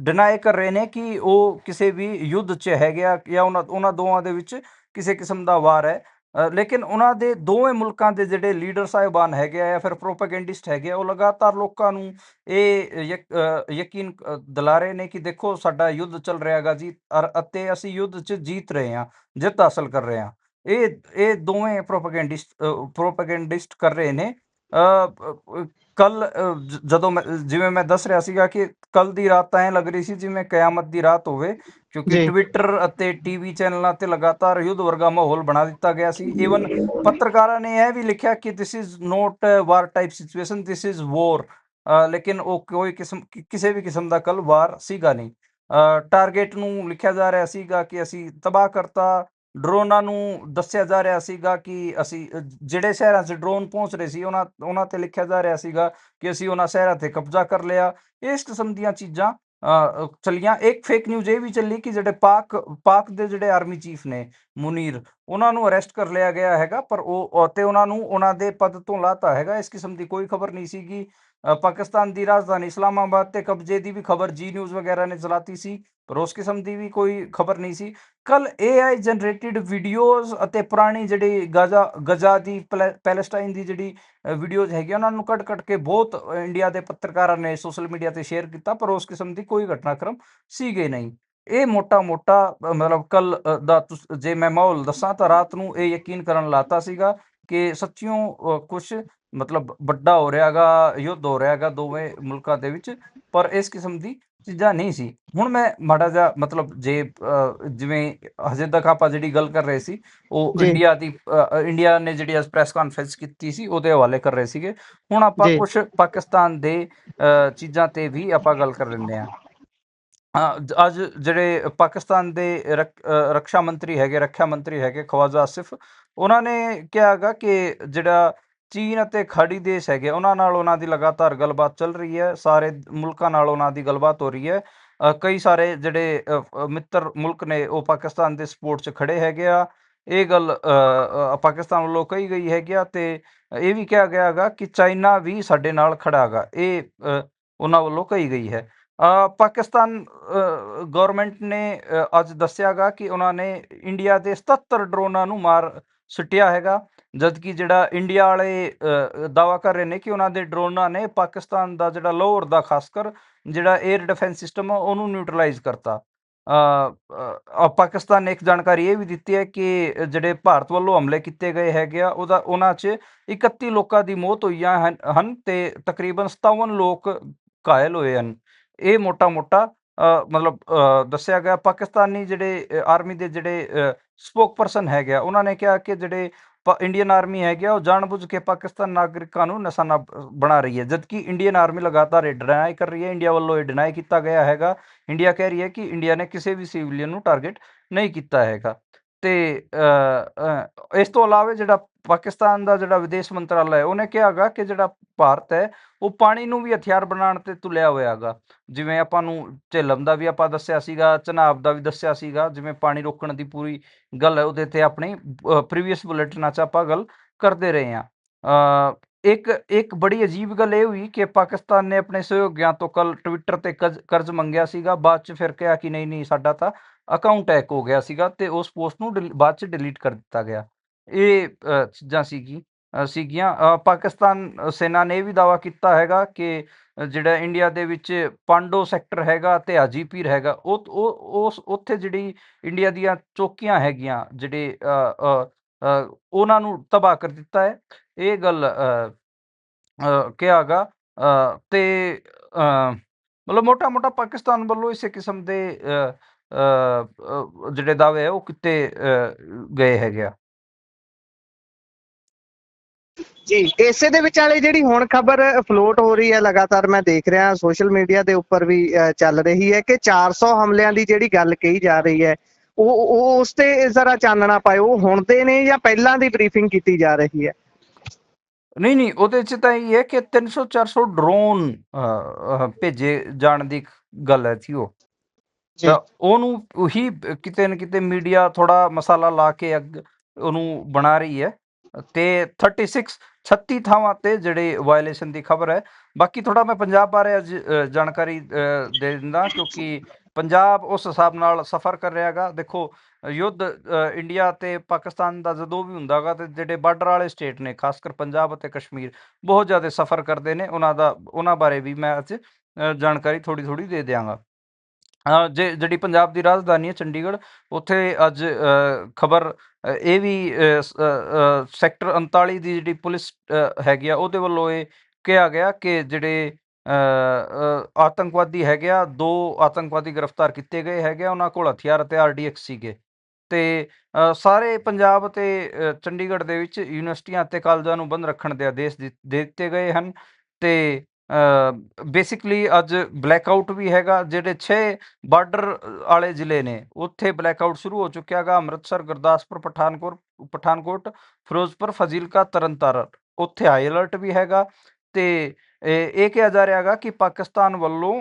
ਡਿਨਾਈ ਕਰ ਰਹੇ ਨੇ ਕਿ ਉਹ ਕਿਸੇ ਵੀ ਯੁੱਧ 'ਚ ਹੈਗੇ ਆ ਜਾਂ ਉਹਨਾਂ ਉਹਨਾਂ ਦੋਵਾਂ ਦੇ ਵਿੱਚ ਕਿਸੇ ਕਿਸਮ ਦਾ ਵਾਰ ਹੈ। ਲੇਕਿਨ ਉਹਨਾਂ ਦੇ ਦੋਵੇਂ ਮੁਲਕਾਂ ਦੇ ਜਿਹੜੇ ਲੀਡਰ ਸਾਹਿਬਾਨ ਹੈਗੇ ਆ ਜਾਂ ਫਿਰ ਪ੍ਰੋਪਾਗੈਂਡਿਸਟ ਹੈਗੇ ਆ ਉਹ ਲਗਾਤਾਰ ਲੋਕਾਂ ਨੂੰ ਇਹ ਯਕ- ਯਕੀਨ ਅ, ਦਿਲਾ ਰਹੇ ਨੇ ਕਿ ਦੇਖੋ ਸਾਡਾ ਯੁੱਧ ਚੱਲ ਰਿਹਾ ਹੈਗਾ ਜੀ ਅਤੇ ਅਸੀਂ ਯੁੱਧ 'ਚ ਜੀਤ ਰਹੇ ਹਾਂ ਜਿੱਤ ਹਾਸਲ ਕਰ ਰਹੇ ਹਾਂ। ਇਹ ਇਹ ਦੋਵੇਂ ਪ੍ਰੋਪੇਗੈਂਡਿਸਟ ਪ੍ਰੋਪਾਗੈਂਡਿਸਟ ਕਰ ਰਹੇ ਨੇ। ਕੱਲ ਜਦੋਂ ਮੈਂ ਜਿਵੇਂ ਮੈਂ ਦੱਸ ਰਿਹਾ ਸੀਗਾ ਕਿ ਕੱਲ ਦੀ ਰਾਤ ਤਾਂ ਐਂ ਲੱਗ ਰਹੀ ਸੀ ਜਿਵੇਂ ਕਿਆਮਤ ਦੀ ਰਾਤ ਹੋਵੇ ਕਿਉਂਕਿ ਟਵਿੱਟਰ ਅਤੇ ਟੀਵੀ ਚੈਨਲਾਂ ਤੇ ਲਗਾਤਾਰ ਯੁੱਧ ਵਰਗਾ ਮਾਹੌਲ ਬਣਾ ਦਿੱਤਾ ਗਿਆ ਸੀ। ਈਵਨ ਪੱਤਰਕਾਰਾਂ ਨੇ ਇਹ ਵੀ ਲਿਖਿਆ ਕਿ this is not war type situation this is war ਲੇਕਿਨ ਉਹ ਕੋਈ ਕਿਸਮ ਕਿਸੇ ਵੀ ਕਿਸਮ ਦਾ ਕੱਲ ਵਾਰ ਸੀਗਾ ਨਹੀਂ। ਟਾਰਗੇਟ ਨੂੰ ਲਿਖਿਆ ਜਾ ਰਿਹਾ ਸੀਗਾ ਕਿ ਅਸੀਂ ਤਬਾਹ ਕਰਤਾ ਡਰੋਨਾਂ ਨੂੰ ਦੱਸਿਆ ਜਾ ਰਿਹਾ ਸੀਗਾ ਕਿ ਅਸੀਂ ਜਿਹੜੇ ਸ਼ਹਿਰਾਂ 'ਚ ਡਰੋਨ ਪਹੁੰਚ ਰਹੇ ਸੀ ਉਹਨਾਂ ਉਹਨਾਂ ਤੇ ਲਿਖਿਆ ਜਾ ਰਿਹਾ ਸੀਗਾ ਕਿ ਅਸੀਂ ਉਹਨਾਂ ਸ਼ਹਿਰਾਂ ਤੇ ਕਬਜ਼ਾ ਕਰ ਲਿਆ। ਇਸ ਕਿਸਮ ਦੀਆਂ ਚੀਜ਼ਾਂ ਅ, ਚੱਲੀਆਂ। ਇੱਕ ਫੇਕ ਨਿਊਜ਼ ਇਹ ਵੀ ਚੱਲੀ ਕਿ ਜਿਹੜੇ ਪਾਕ ਪਾਕ ਦੇ ਜਿਹੜੇ ਆਰਮੀ ਚੀਫ ਨੇ ਮੁਨੀਰ ਉਹਨਾਂ ਨੂੰ ਅਰੈਸਟ ਕਰ ਲਿਆ ਗਿਆ ਹੈਗਾ ਪਰ ਉਹ ਤੇ ਉਹਨਾਂ ਨੂੰ ਉਹਨਾਂ ਦੇ ਪਦ ਤੋਂ ਲਾਤਾ ਹੈਗਾ। ਇਸ ਕਿਸਮ ਦੀ ਕੋਈ ਖਬਰ ਨਹੀਂ ਸੀਗੀ। ਪਾਕਿਸਤਾਨ ਦੀ ਰਾਜਧਾਨੀ ਇਸਲਾਮਾਬਾਦ ਤੇ ਕਬਜ਼ੇ ਦੀ ਵੀ ਖਬਰ ਜੀ ਨਿਊਜ਼ ਵਗੈਰਾ ਨੇ ਚਲਾਤੀ ਸੀ, ਪਰ ਉਸ ਕਿਸਮ ਦੀ ਵੀ ਕੋਈ ਖਬਰ ਨਹੀਂ ਸੀ। ਕੱਲ AI ਜਨਰੇਟਿਡ ਵੀਡੀਓਜ਼ ਅਤੇ ਪੁਰਾਣੀ ਜਿਹੜੀ ਗਜ਼ਾ ਗਜ਼ਾ ਦੀ ਪੈਲੇ- ਪੈਲੇਸਟਾਈਨ ਦੀ ਜਿਹੜੀ ਵੀਡੀਓਜ਼ ਹੈਗੀ ਉਹਨਾਂ ਨੂੰ ਕੱਟ ਕੱਟ ਕੇ ਬਹੁਤ ਇੰਡੀਆ ਦੇ ਪੱਤਰਕਾਰਾਂ ਨੇ ਸੋਸ਼ਲ ਮੀਡੀਆ ਤੇ ਸ਼ੇਅਰ ਕੀਤਾ, ਪਰ ਉਸ ਕਿਸਮ ਦੀ ਕੋਈ ਘਟਨਾਕ੍ਰਮ ਸੀਗੇ ਨਹੀਂ। ਇਹ ਮੋਟਾ ਮੋਟਾ ਮਤਲਬ ਕੱਲ ਦਾ ਤੁਸ- ਜੇ ਮੈਂ ਮਾਹੌਲ ਦੱਸਾਂ ਤਾਂ ਰਾਤ ਨੂੰ ਇਹ ਯਕੀਨ ਕਰਨ ਲਾਤਾ ਸੀਗਾ ਕਿ ਸੱਚਿਓ ਕੁਝ ਮਤਲਬ ਵੱਡਾ ਹੋ ਰਿਹਾਗਾ ਯੁੱਧ ਹੋ ਰਿਹਾਗਾ ਦੋਵੇਂ ਮੁਲਕਾਂ ਦੇ ਵਿੱਚ ਪਰ ਇਸ ਕਿਸਮ ਦੀ ਚੀਜ਼ਾਂ ਨਹੀਂ ਸੀ। ਹੁਣ ਮੈਂ ਮਾੜਾ ਜਿਹਾ ਮਤਲਬ ਜੇ ਜਿਵੇਂ ਹਜੇ ਤੱਕ ਆਪਾਂ ਜਿਹੜੀ ਗੱਲ ਕਰ ਰਹੇ ਸੀ ਉਹ ਇੰਡੀਆ ਦੀ ਇੰਡੀਆ ਨੇ ਜਿਹੜੀ ਅੱਜ ਪ੍ਰੈਸ ਕਾਨਫਰੰਸ ਕੀਤੀ ਸੀ ਉਹਦੇ ਹਵਾਲੇ ਕਰ ਰਹੇ ਸੀਗੇ। ਹੁਣ ਆਪਾਂ ਕੁਝ ਪਾਕਿਸਤਾਨ ਦੇ ਚੀਜ਼ਾਂ ਤੇ ਵੀ ਆਪਾਂ ਗੱਲ ਕਰ ਲੈਂਦੇ ਜ- ਅੱਜ ਜਿਹੜੇ ਪਾਕਿਸਤਾਨ ਦੇ ਰੱਖਿਆ ਮੰਤਰੀ ਹੈਗੇ ਰੱਖਿਆ ਮੰਤਰੀ ਹੈਗੇ ਖਵਾਜਾ ਆਸਿਫ ਉਹਨਾਂ ਨੇ ਕਿਹਾ ਹੈਗਾ ਕਿ ਜਿਹੜਾ ਚੀਨ ਅਤੇ ਖਾੜੀ ਦੇਸ਼ ਹੈਗੇ ਉਹਨਾਂ ਨਾਲ ਉਹਨਾਂ ਦੀ ਲਗਾਤਾਰ ਗੱਲਬਾਤ ਚੱਲ ਰਹੀ ਹੈ ਸਾਰੇ ਮੁਲਕਾਂ ਨਾਲ ਉਹਨਾਂ ਦੀ ਗੱਲਬਾਤ ਹੋ ਰਹੀ ਹੈ। ਕਈ ਸਾਰੇ ਜਿਹੜੇ ਮਿੱਤਰ ਮੁਲਕ ਨੇ ਉਹ ਪਾਕਿਸਤਾਨ ਦੇ ਸਪੋਰਟ 'ਚ ਖੜੇ ਹੈਗੇ ਆ। ਇਹ ਗੱਲ ਪਾਕਿਸਤਾਨ ਵੱਲੋਂ ਕਹੀ ਗਈ ਹੈਗੀ ਆ ਤੇ ਇਹ ਵੀ ਕਿਹਾ ਗਿਆ ਹੈਗਾ ਕਿ ਚਾਈਨਾ ਵੀ ਸਾਡੇ ਨਾਲ ਖੜਾ ਹੈਗਾ ਇਹ ਉਹਨਾਂ ਵੱਲੋਂ ਕਹੀ ਗਈ ਹੈ। ਪਾਕਿਸਤਾਨ ਗਵਰਨਮੈਂਟ ਨੇ ਅ, ਅੱਜ ਦੱਸਿਆਗਾ ਕਿ ਉਹਨਾਂ ਨੇ ਇੰਡੀਆ ਦੇ 77 ਡਰੋਨਾਂ ਨੂੰ ਮਾਰ ਸੁੱਟਿਆ ਹੈਗਾ। ਜਦਕਿ ਜਿਹੜਾ ਇੰਡੀਆ ਵਾਲੇ ਦਾਵਾ ਕਰ ਰਹੇ ਨੇ ਕਿ ਉਹਨਾਂ ਦੇ ਡਰੋਨਾਂ ਨੇ ਪਾਕਿਸਤਾਨ ਦਾ ਜਿਹੜਾ ਲਾਹੌਰ ਦਾ ਖਾਸ ਕਰ ਜਿਹੜਾ 에ਅਰ ਡਿਫੈਂਸ ਸਿਸਟਮ ਆ ਉਹਨੂੰ ਨਿਊਟਰਲਾਈਜ਼ ਕਰਤਾ। ਅ, ਪਾਕਿਸਤਾਨ ਨੇ ਇੱਕ ਜਾਣਕਾਰੀ ਇਹ ਵੀ ਦਿੱਤੀ ਹੈ ਕਿ ਜਿਹੜੇ ਭਾਰਤ ਵੱਲੋਂ ਹਮਲੇ ਕੀਤੇ ਗਏ ਹੈਗੇ ਆ ਉਹਦਾ ਉਹਨਾਂ 'ਚ 31 ਲੋਕਾਂ ਦੀ ਮੌਤ ਹੋਈਆਂ ਹਨ ਹਨ ਤੇ ਤਕਰੀਬਨ 57 ਲੋਕ ਘਾਇਲ ਹੋਏ ਹਨ। ਇਹ ਮੋਟਾ ਮੋਟਾ ਮਤਲਬ ਦੱਸਿਆ ਗਿਆ ਪਾਕਿਸਤਾਨੀ ਜਿਹੜੇ ਆਰਮੀ ਦੇ ਜਿਹੜੇ ਸਪੋਕ ਪਰਸਨ ਹੈਗੇ ਆ, ਉਹਨਾਂ ਨੇ ਕਿਹਾ ਕਿ ਜਿਹੜੇ ਇੰਡੀਅਨ ਆਰਮੀ ਹੈਗੇ ਆ, ਉਹ ਜਾਣਬੁੱਝ ਕੇ ਪਾਕਿਸਤਾਨ ਨਾਗਰਿਕਾਂ ਨੂੰ ਨਿਸ਼ਾਨਾ ਬ- ਬਣਾ ਰਹੀ ਹੈ। ਜਦਕਿ ਇੰਡੀਅਨ ਆਰਮੀ ਲਗਾਤਾਰ ਇਹ ਡਿਨਾਈ ਕਰ ਰਹੀ ਹੈ ਇੰਡੀਆ ਵੱਲੋਂ ਇਹ ਡਿਨਾਈ ਕੀਤਾ ਗਿਆ ਹੈਗਾ। ਇੰਡੀਆ ਕਹਿ ਰਹੀ ਹੈ ਕਿ ਇੰਡੀਆ ਨੇ ਕਿਸੇ ਵੀ ਸਿਵਲੀਅਨ ਨੂੰ ਟਾਰਗੇਟ ਨਹੀਂ ਕੀਤਾ ਹੈਗਾ। ਤੇ ਇਸ ਤੋਂ ਇਲਾਵਾ ਜਿਹੜਾ ਪਾਕਿਸਤਾਨ ਦਾ ਜਿਹੜਾ ਵਿਦੇਸ਼ ਮੰਤਰਾਲਾ ਹੈ, ਉਹਨੇ ਕਿਹਾ ਕਿ ਜਿਹੜਾ ਭਾਰਤ ਹੈ, ਉਹ ਪਾਣੀ ਨੂੰ ਵੀ ਹਥਿਆਰ ਬਣਾਉਣ ਤੇ ਤੁਲਿਆ ਹੋਇਆ ਹੈਗਾ ਜਿਵੇਂ ਆਪਾਂ ਨੂੰ ਝੇਲਮ ਦਾ ਵੀ ਆਪਾਂ ਦੱਸਿਆ ਸੀਗਾ, ਚਨਾਬ ਦਾ ਵੀ ਦੱਸਿਆ ਸੀਗਾ, ਜਿਵੇਂ ਪਾਣੀ ਰੋਕਣ ਦੀ ਪੂਰੀ ਗੱਲ ਹੈ, ਉਹਦੇ ਤੇ ਆਪਣੀ ਪ੍ਰੀਵੀਅਸ ਬੁਲੇਟਿਨਾਂ 'ਚ ਆਪਾਂ ਗੱਲ ਕਰਦੇ ਰਹੇ ਹਾਂ। ਇੱਕ ਇੱਕ ਬੜੀ ਅਜੀਬ ਗੱਲ ਇਹ ਹੋਈ ਕਿ ਪਾਕਿਸਤਾਨ ਨੇ ਆਪਣੇ ਸਹਿਯੋਗੀਆਂ ਤੋਂ ਕੱਲ ਟਵਿੱਟਰ ਤੇ ਕਰਜ਼ ਮੰਗਿਆ ਸੀਗਾ, ਬਾਅਦ 'ਚ ਫਿਰ ਕਿਹਾ ਕਿ ਨਹੀਂ ਨਹੀਂ ਸਾਡਾ ਤਾਂ ਅਕਾਊਂਟ ਹੈਕ ਹੋ ਗਿਆ ਸੀਗਾ ਤੇ ਉਸ ਪੋਸਟ ਨੂੰ ਡਿਲ- ਬਾਅਦ 'ਚ ਡਿਲੀਟ ਕਰ ਦਿੱਤਾ ਗਿਆ। ਇਹ ਚੀਜ਼ਾਂ ਸੀਗੀ ਸੀਗੀਆਂ। ਪਾਕਿਸਤਾਨ ਸੈਨਾ ਨੇ ਇਹ ਵੀ ਦਾਵਾ ਕੀਤਾ ਹੈਗਾ ਕਿ ਜਿਹੜਾ ਇੰਡੀਆ ਦੇ ਵਿੱਚ ਪਾਂਡੋ ਸੈਕਟਰ ਹੈਗਾ ਤੇ ਹਾਜੀਪੀਰ ਹੈਗਾ, ਉਹ ਉਹ, ਉਸ, ਉੱਥੇ ਜਿਹੜੀ ਇੰਡੀਆ ਦੀਆਂ ਚੌਕੀਆਂ ਹੈਗੀਆਂ, ਜਿਹੜੇ ਉਹਨਾਂ ਨੂੰ ਤਬਾਹ ਕਰ ਦਿੱਤਾ ਹੈ। ਇਹ ਗੱਲ ਅ, ਕਿਹਾ ਤੇ ਮਤਲਬ ਮੋਟਾ ਮੋਟਾ ਪਾਕਿਸਤਾਨ ਵੱਲੋਂ ਇਸੇ ਕਿਸਮ ਦੇ ਜਿਹੜੇ ਦਾਅਵੇ ਹੈ ਉਹ ਕਿਤੇ ਗਏ ਹੈਗੇ ਆ। ਜੀ ਇਸੇ ਦੇ ਵਿਚਾਲੇ ਜਿਹੜੀ ਹੁਣ ਖਬਰ ਫਲੋਟ ਹੋ ਰਹੀ ਹੈ ਲਗਾਤਾਰ ਮੈਂ ਦੇਖ ਰਿਹਾ ਸੋਸ਼ਲ ਮੀਡੀਆ ਦੇ ਉੱਪਰ ਵੀ ਅ, ਚੱਲ ਰਹੀ ਹੈ ਕਿ 400 ਹਮਲਿਆਂ ਦੀ ਜਿਹੜੀ ਗੱਲ ਕਹੀ ਜਾ ਰਹੀ ਹੈ ਉਹ ਉਹ ਉਸ ਤੇ ਜ਼ਰਾ ਚਾਨਣਾ ਪਾਇਓ ਉਹ ਹੁਣ ਦੇ ਨੇ ਜਾਂ ਪਹਿਲਾਂ ਦੀ ਬਰੀਫਿੰਗ ਕੀਤੀ ਜਾ ਰਹੀ ਹੈ। ਨਹੀਂ ਨਹੀਂ ਉਹਦੇ ਚ ਤਾਂ ਇਹ ਹੈ ਕਿ 300 400 ਡਰੋਨ ਭੇਜੇ ਜਾਣ ਦੀ ਗੱਲ ਹੈ ਸੀ ਉਹ। ਤਾਂ ਉਹਨੂੰ ਉਹੀ ਕਿਤੇ ਨਾ ਕਿਤੇ ਮੀਡੀਆ ਥੋੜਾ ਮਸਾਲਾ ਲਾ ਕੇ ਅੱਗ ਉਹਨੂੰ ਬਣਾ ਰਹੀ ਹੈ। ਤੇ 36 36 ਥਾਵਾਂ ਤੇ ਜਿਹੜੇ ਵਾਇਲੇਸ਼ਨ ਦੀ ਖਬਰ ਹੈ। ਬਾਕੀ ਥੋੜਾ ਮੈਂ ਪੰਜਾਬ ਬਾਰੇ ਅੱਜ ਜਾਣਕਾਰੀ ਦੇ ਦਿੰਦਾ ਕਿਉਂਕਿ ਪੰਜਾਬ ਉਸ ਹਿਸਾਬ ਨਾਲ ਸਫ਼ਰ ਕਰ ਰਿਹਾਗਾ ਦੇਖੋ, ਯੁੱਧ ਇੰਡੀਆ ਤੇ ਪਾਕਿਸਤਾਨ ਦਾ ਜਦੋਂ ਵੀ ਹੁੰਦਾਗਾ ਤੇ ਜਿਹੜੇ ਬਾਰਡਰ ਵਾਲੇ ਸਟੇਟ ਨੇ ਖਾਸ ਕਰ ਪੰਜਾਬ ਅਤੇ ਕਸ਼ਮੀਰ, ਬਹੁਤ ਜ਼ਿਆਦਾ ਸਫ਼ਰ ਕਰਦੇ ਨੇ। ਉਹਨਾਂ ਦਾ, ਉਹਨਾਂ ਬਾਰੇ ਵੀ ਮੈਂ ਅੱਜ ਜਾਣਕਾਰੀ ਥੋੜੀ ਥੋੜੀ ਦੇ ਦਿਆਂਗਾ। ਜੇ, ਜਿਹੜੀ ਪੰਜਾਬ ਦੀ ਰਾਜਧਾਨੀ ਹੈ ਚੰਡੀਗੜ੍ਹ, ਉੱਥੇ ਅੱਜ ਖਬਰ ਇਹ ਵੀ ਸੈਕਟਰ 39 ਦੀ ਜਿਹੜੀ ਪੁਲਿਸ ਹੈਗੀ ਆ, ਉਹਦੇ ਵੱਲੋਂ ਇਹ ਕਿਹਾ ਗਿਆ ਕਿ ਜਿਹੜੇ ਆਤੰਕਵਾਦੀ ਹੈਗੇ ਆ, ਦੋ ਆਤੰਕਵਾਦੀ ਗ੍ਰਿਫਤਾਰ ਕੀਤੇ ਗਏ ਹੈਗੇ ਆ, ਉਹਨਾਂ ਕੋਲ ਹਥਿਆਰ ਅਤੇ ਆਰਡੀਐਕਸ ਸੀਗੇ। ਤੇ ਸਾਰੇ ਪੰਜਾਬ ਅਤੇ ਚੰਡੀਗੜ੍ਹ ਦੇ ਵਿੱਚ ਯੂਨੀਵਰਸਿਟੀਆਂ ਅਤੇ ਕਾਲਜਾਂ ਨੂੰ ਬੰਦ ਰੱਖਣ ਦੇ ਆਦੇਸ਼ ਦਿ- ਦੇ ਦਿੱਤੇ ਗਏ ਹਨ। ਤੇ ਬੇਸਿਕਲੀ ਅੱਜ ਬਲੈਕ ਆਊਟ ਵੀ ਹੈਗਾ, ਜਿਹੜੇ 6 ਬਾਰਡਰ ਵਾਲੇ ਜ਼ਿਲ੍ਹੇ ਨੇ, ਉੱਥੇ ਬਲੈਕ ਆਊਟ ਸ਼ੁਰੂ ਹੋ ਚੁੱਕਿਆ ਹੈਗਾ, ਅੰਮ੍ਰਿਤਸਰ, ਗੁਰਦਾਸਪੁਰ, ਪਠਾਨਕੋਟ ਪਠਾਨਕੋਟ, ਫਿਰੋਜ਼ਪੁਰ, ਫਾਜ਼ਿਲਕਾ, ਤਰਨਤਾਰਨ। ਉੱਥੇ ਹਾਈ ਅਲਰਟ ਵੀ ਹੈਗਾ ਤੇ ਇਹ ਇਹ ਕਿਹਾ ਜਾ ਰਿਹਾ ਹੈਗਾ ਕਿ ਪਾਕਿਸਤਾਨ ਵੱਲੋਂ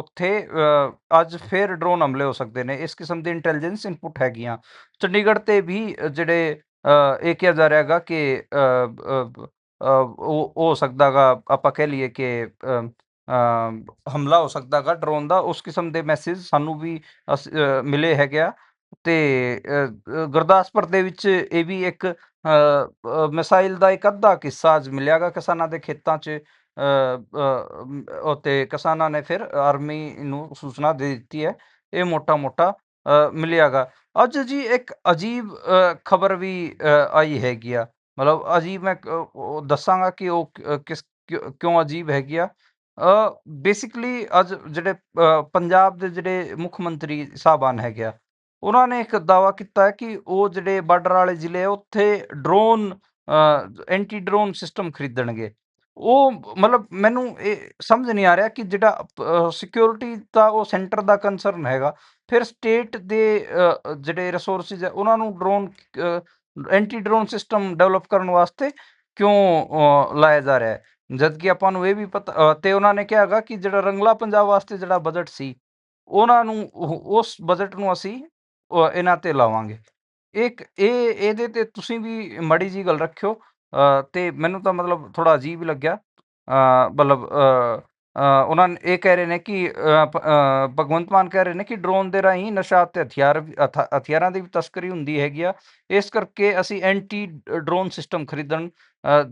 ਉੱਥੇ ਅ, ਅੱਜ ਫਿਰ ਡਰੋਨ ਹਮਲੇ ਹੋ ਸਕਦੇ ਨੇ। ਇਸ ਕਿਸਮ ਦੀ ਇੰਟੈਲੀਜੈਂਸ ਇਨਪੁਟ ਹੈਗੀਆਂ। ਚੰਡੀਗੜ੍ਹ ਤੇ ਵੀ ਜਿਹੜੇ ਅ, ਇਹ ਕਿਹਾ ਜਾ ਰਿਹਾ ਹੈਗਾ ਕਿ ਉਹ ਹੋ ਸਕਦਾਗਾ ਆਪਾਂ ਕਹਿ ਲਈਏ ਕਿ ਹਮਲਾ ਹੋ ਸਕਦਾਗਾ ਡਰੋਨ ਦਾ। ਉਸ ਕਿਸਮ ਦੇ ਮੈਸੇਜ ਸਾਨੂੰ ਵੀ ਅਸ- ਮਿਲੇ ਹੈਗੇ ਆ। ਤੇ ਗੁਰਦਾਸਪੁਰ ਦੇ ਵਿੱਚ ਇਹ ਵੀ ਇੱਕ ਮਿਸਾਈਲ ਦਾ ਇੱਕ ਅੱਧਾ ਕਿੱਸਾ ਅੱਜ ਮਿਲਿਆਗਾ ਕਿਸਾਨਾਂ ਦੇ ਖੇਤਾਂ 'ਚ। ਅ, ਕਿਸਾਨਾਂ ਨੇ ਫਿਰ ਆਰਮੀ ਨੂੰ ਸੂਚਨਾ ਦੇ ਦਿੱਤੀ ਹੈ ਇਹ ਮੋਟਾ ਮੋਟਾ ਮਿਲਿਆਗਾ। ਅੱਜ ਜੀ ਇੱਕ ਅਜੀਬ ਖਬਰ ਵੀ ਆਈ ਹੈਗੀ ਆ। ਮਤਲਬ ਅਜੀਬ ਮੈਂ ਦੱਸਾਂਗਾ ਕਿ ਉਹ ਕਿਸ ਕਿਉਂ ਅਜੀਬ ਹੈਗੀ ਆ। ਬੇਸਿਕਲੀ ਅੱਜ ਜਿਹੜੇ ਪੰਜਾਬ ਦੇ ਜਿਹੜੇ ਮੁੱਖ ਮੰਤਰੀ ਸਾਹਿਬਾਨ ਹੈਗੇ ਆ ਉਹਨਾਂ ਨੇ ਇੱਕ ਦਾਅਵਾ ਕੀਤਾ ਕਿ ਉਹ ਜਿਹੜੇ ਬਾਰਡਰ ਵਾਲੇ ਜ਼ਿਲ੍ਹੇ ਉੱਥੇ ਡਰੋਨ ਐਂਟੀ ਡਰੋਨ ਸਿਸਟਮ ਖਰੀਦਣਗੇ। ਉਹ ਮਤਲਬ ਮੈਨੂੰ ਇਹ ਸਮਝ ਨਹੀਂ ਆ ਰਿਹਾ ਕਿ ਜਿਹੜਾ ਸਿਕਿਉਰਿਟੀ ਦਾ ਉਹ ਸੈਂਟਰ ਦਾ ਕੰਸਰਨ ਹੈਗਾ। ਫਿਰ ਸਟੇਟ ਦੇ ਅ, ਜਿਹੜੇ ਰਿਸੋਰਸਿਸ ਹੈ ਉਹਨਾਂ ਨੂੰ drone anti drone system develop ਕਰਨ ਵਾਸਤੇ ਕਿਉਂ ਅ, ਲਾਇਆ ਜਾ ਰਿਹਾ ਹੈ? ਜਦਕਿ ਆਪਾਂ ਨੂੰ ਇਹ ਵੀ ਪਤਾ ਅ, ਤੇ ਉਹਨਾਂ ਨੇ ਕਿਹਾ ਹੈਗਾ ਕਿ ਜਿਹੜਾ ਰੰਗਲਾ ਪੰਜਾਬ ਵਾਸਤੇ ਜਿਹੜਾ ਬਜਟ ਸੀ ਉਹਨਾਂ ਨੂੰ ਉਹ- ਉਸ ਬਜਟ ਨੂੰ ਅਸੀਂ ਅ, ਇਹਨਾਂ ਤੇ ਲਾਵਾਂਗੇ। ਇੱਕ ਇਹ ਇਹਦੇ ਤੇ ਤੁਸੀਂ ਵੀ ਮਾੜੀ ਜਿਹੀ ਗੱਲ ਰੱਖਿਓ। ਅ, ਤੇ ਮੈਨੂੰ ਤਾਂ ਮਤਲਬ ਥੋੜਾ ਅਜੀਬ ਹੀ ਲੱਗਿਆ। ਅ, ਮਤਲਬ ਅ, ਅ, ਉਹਨਾਂ ਨੇ ਇਹ ਕਹਿ ਰਹੇ ਨੇ ਕਿ ਅ, ਪ- ਅ, ਭਗਵੰਤ ਮਾਨ ਕਹਿ ਰਹੇ ਨੇ ਕਿ ਡਰੋਨ ਦੇ ਰਾਹੀਂ ਨਸ਼ਾ ਅਤੇ ਹਥਿਆਰ ਵੀ- ਹਥ- ਹਥਿਆਰਾਂ ਦੀ ਵੀ ਤਸਕਰੀ ਹੁੰਦੀ ਹੈਗੀ ਆ। ਇਸ ਕਰਕੇ ਅਸੀਂ ਐਂਟੀ ਡਰੋਨ ਸਿਸਟਮ ਖਰੀਦਣ ਅ,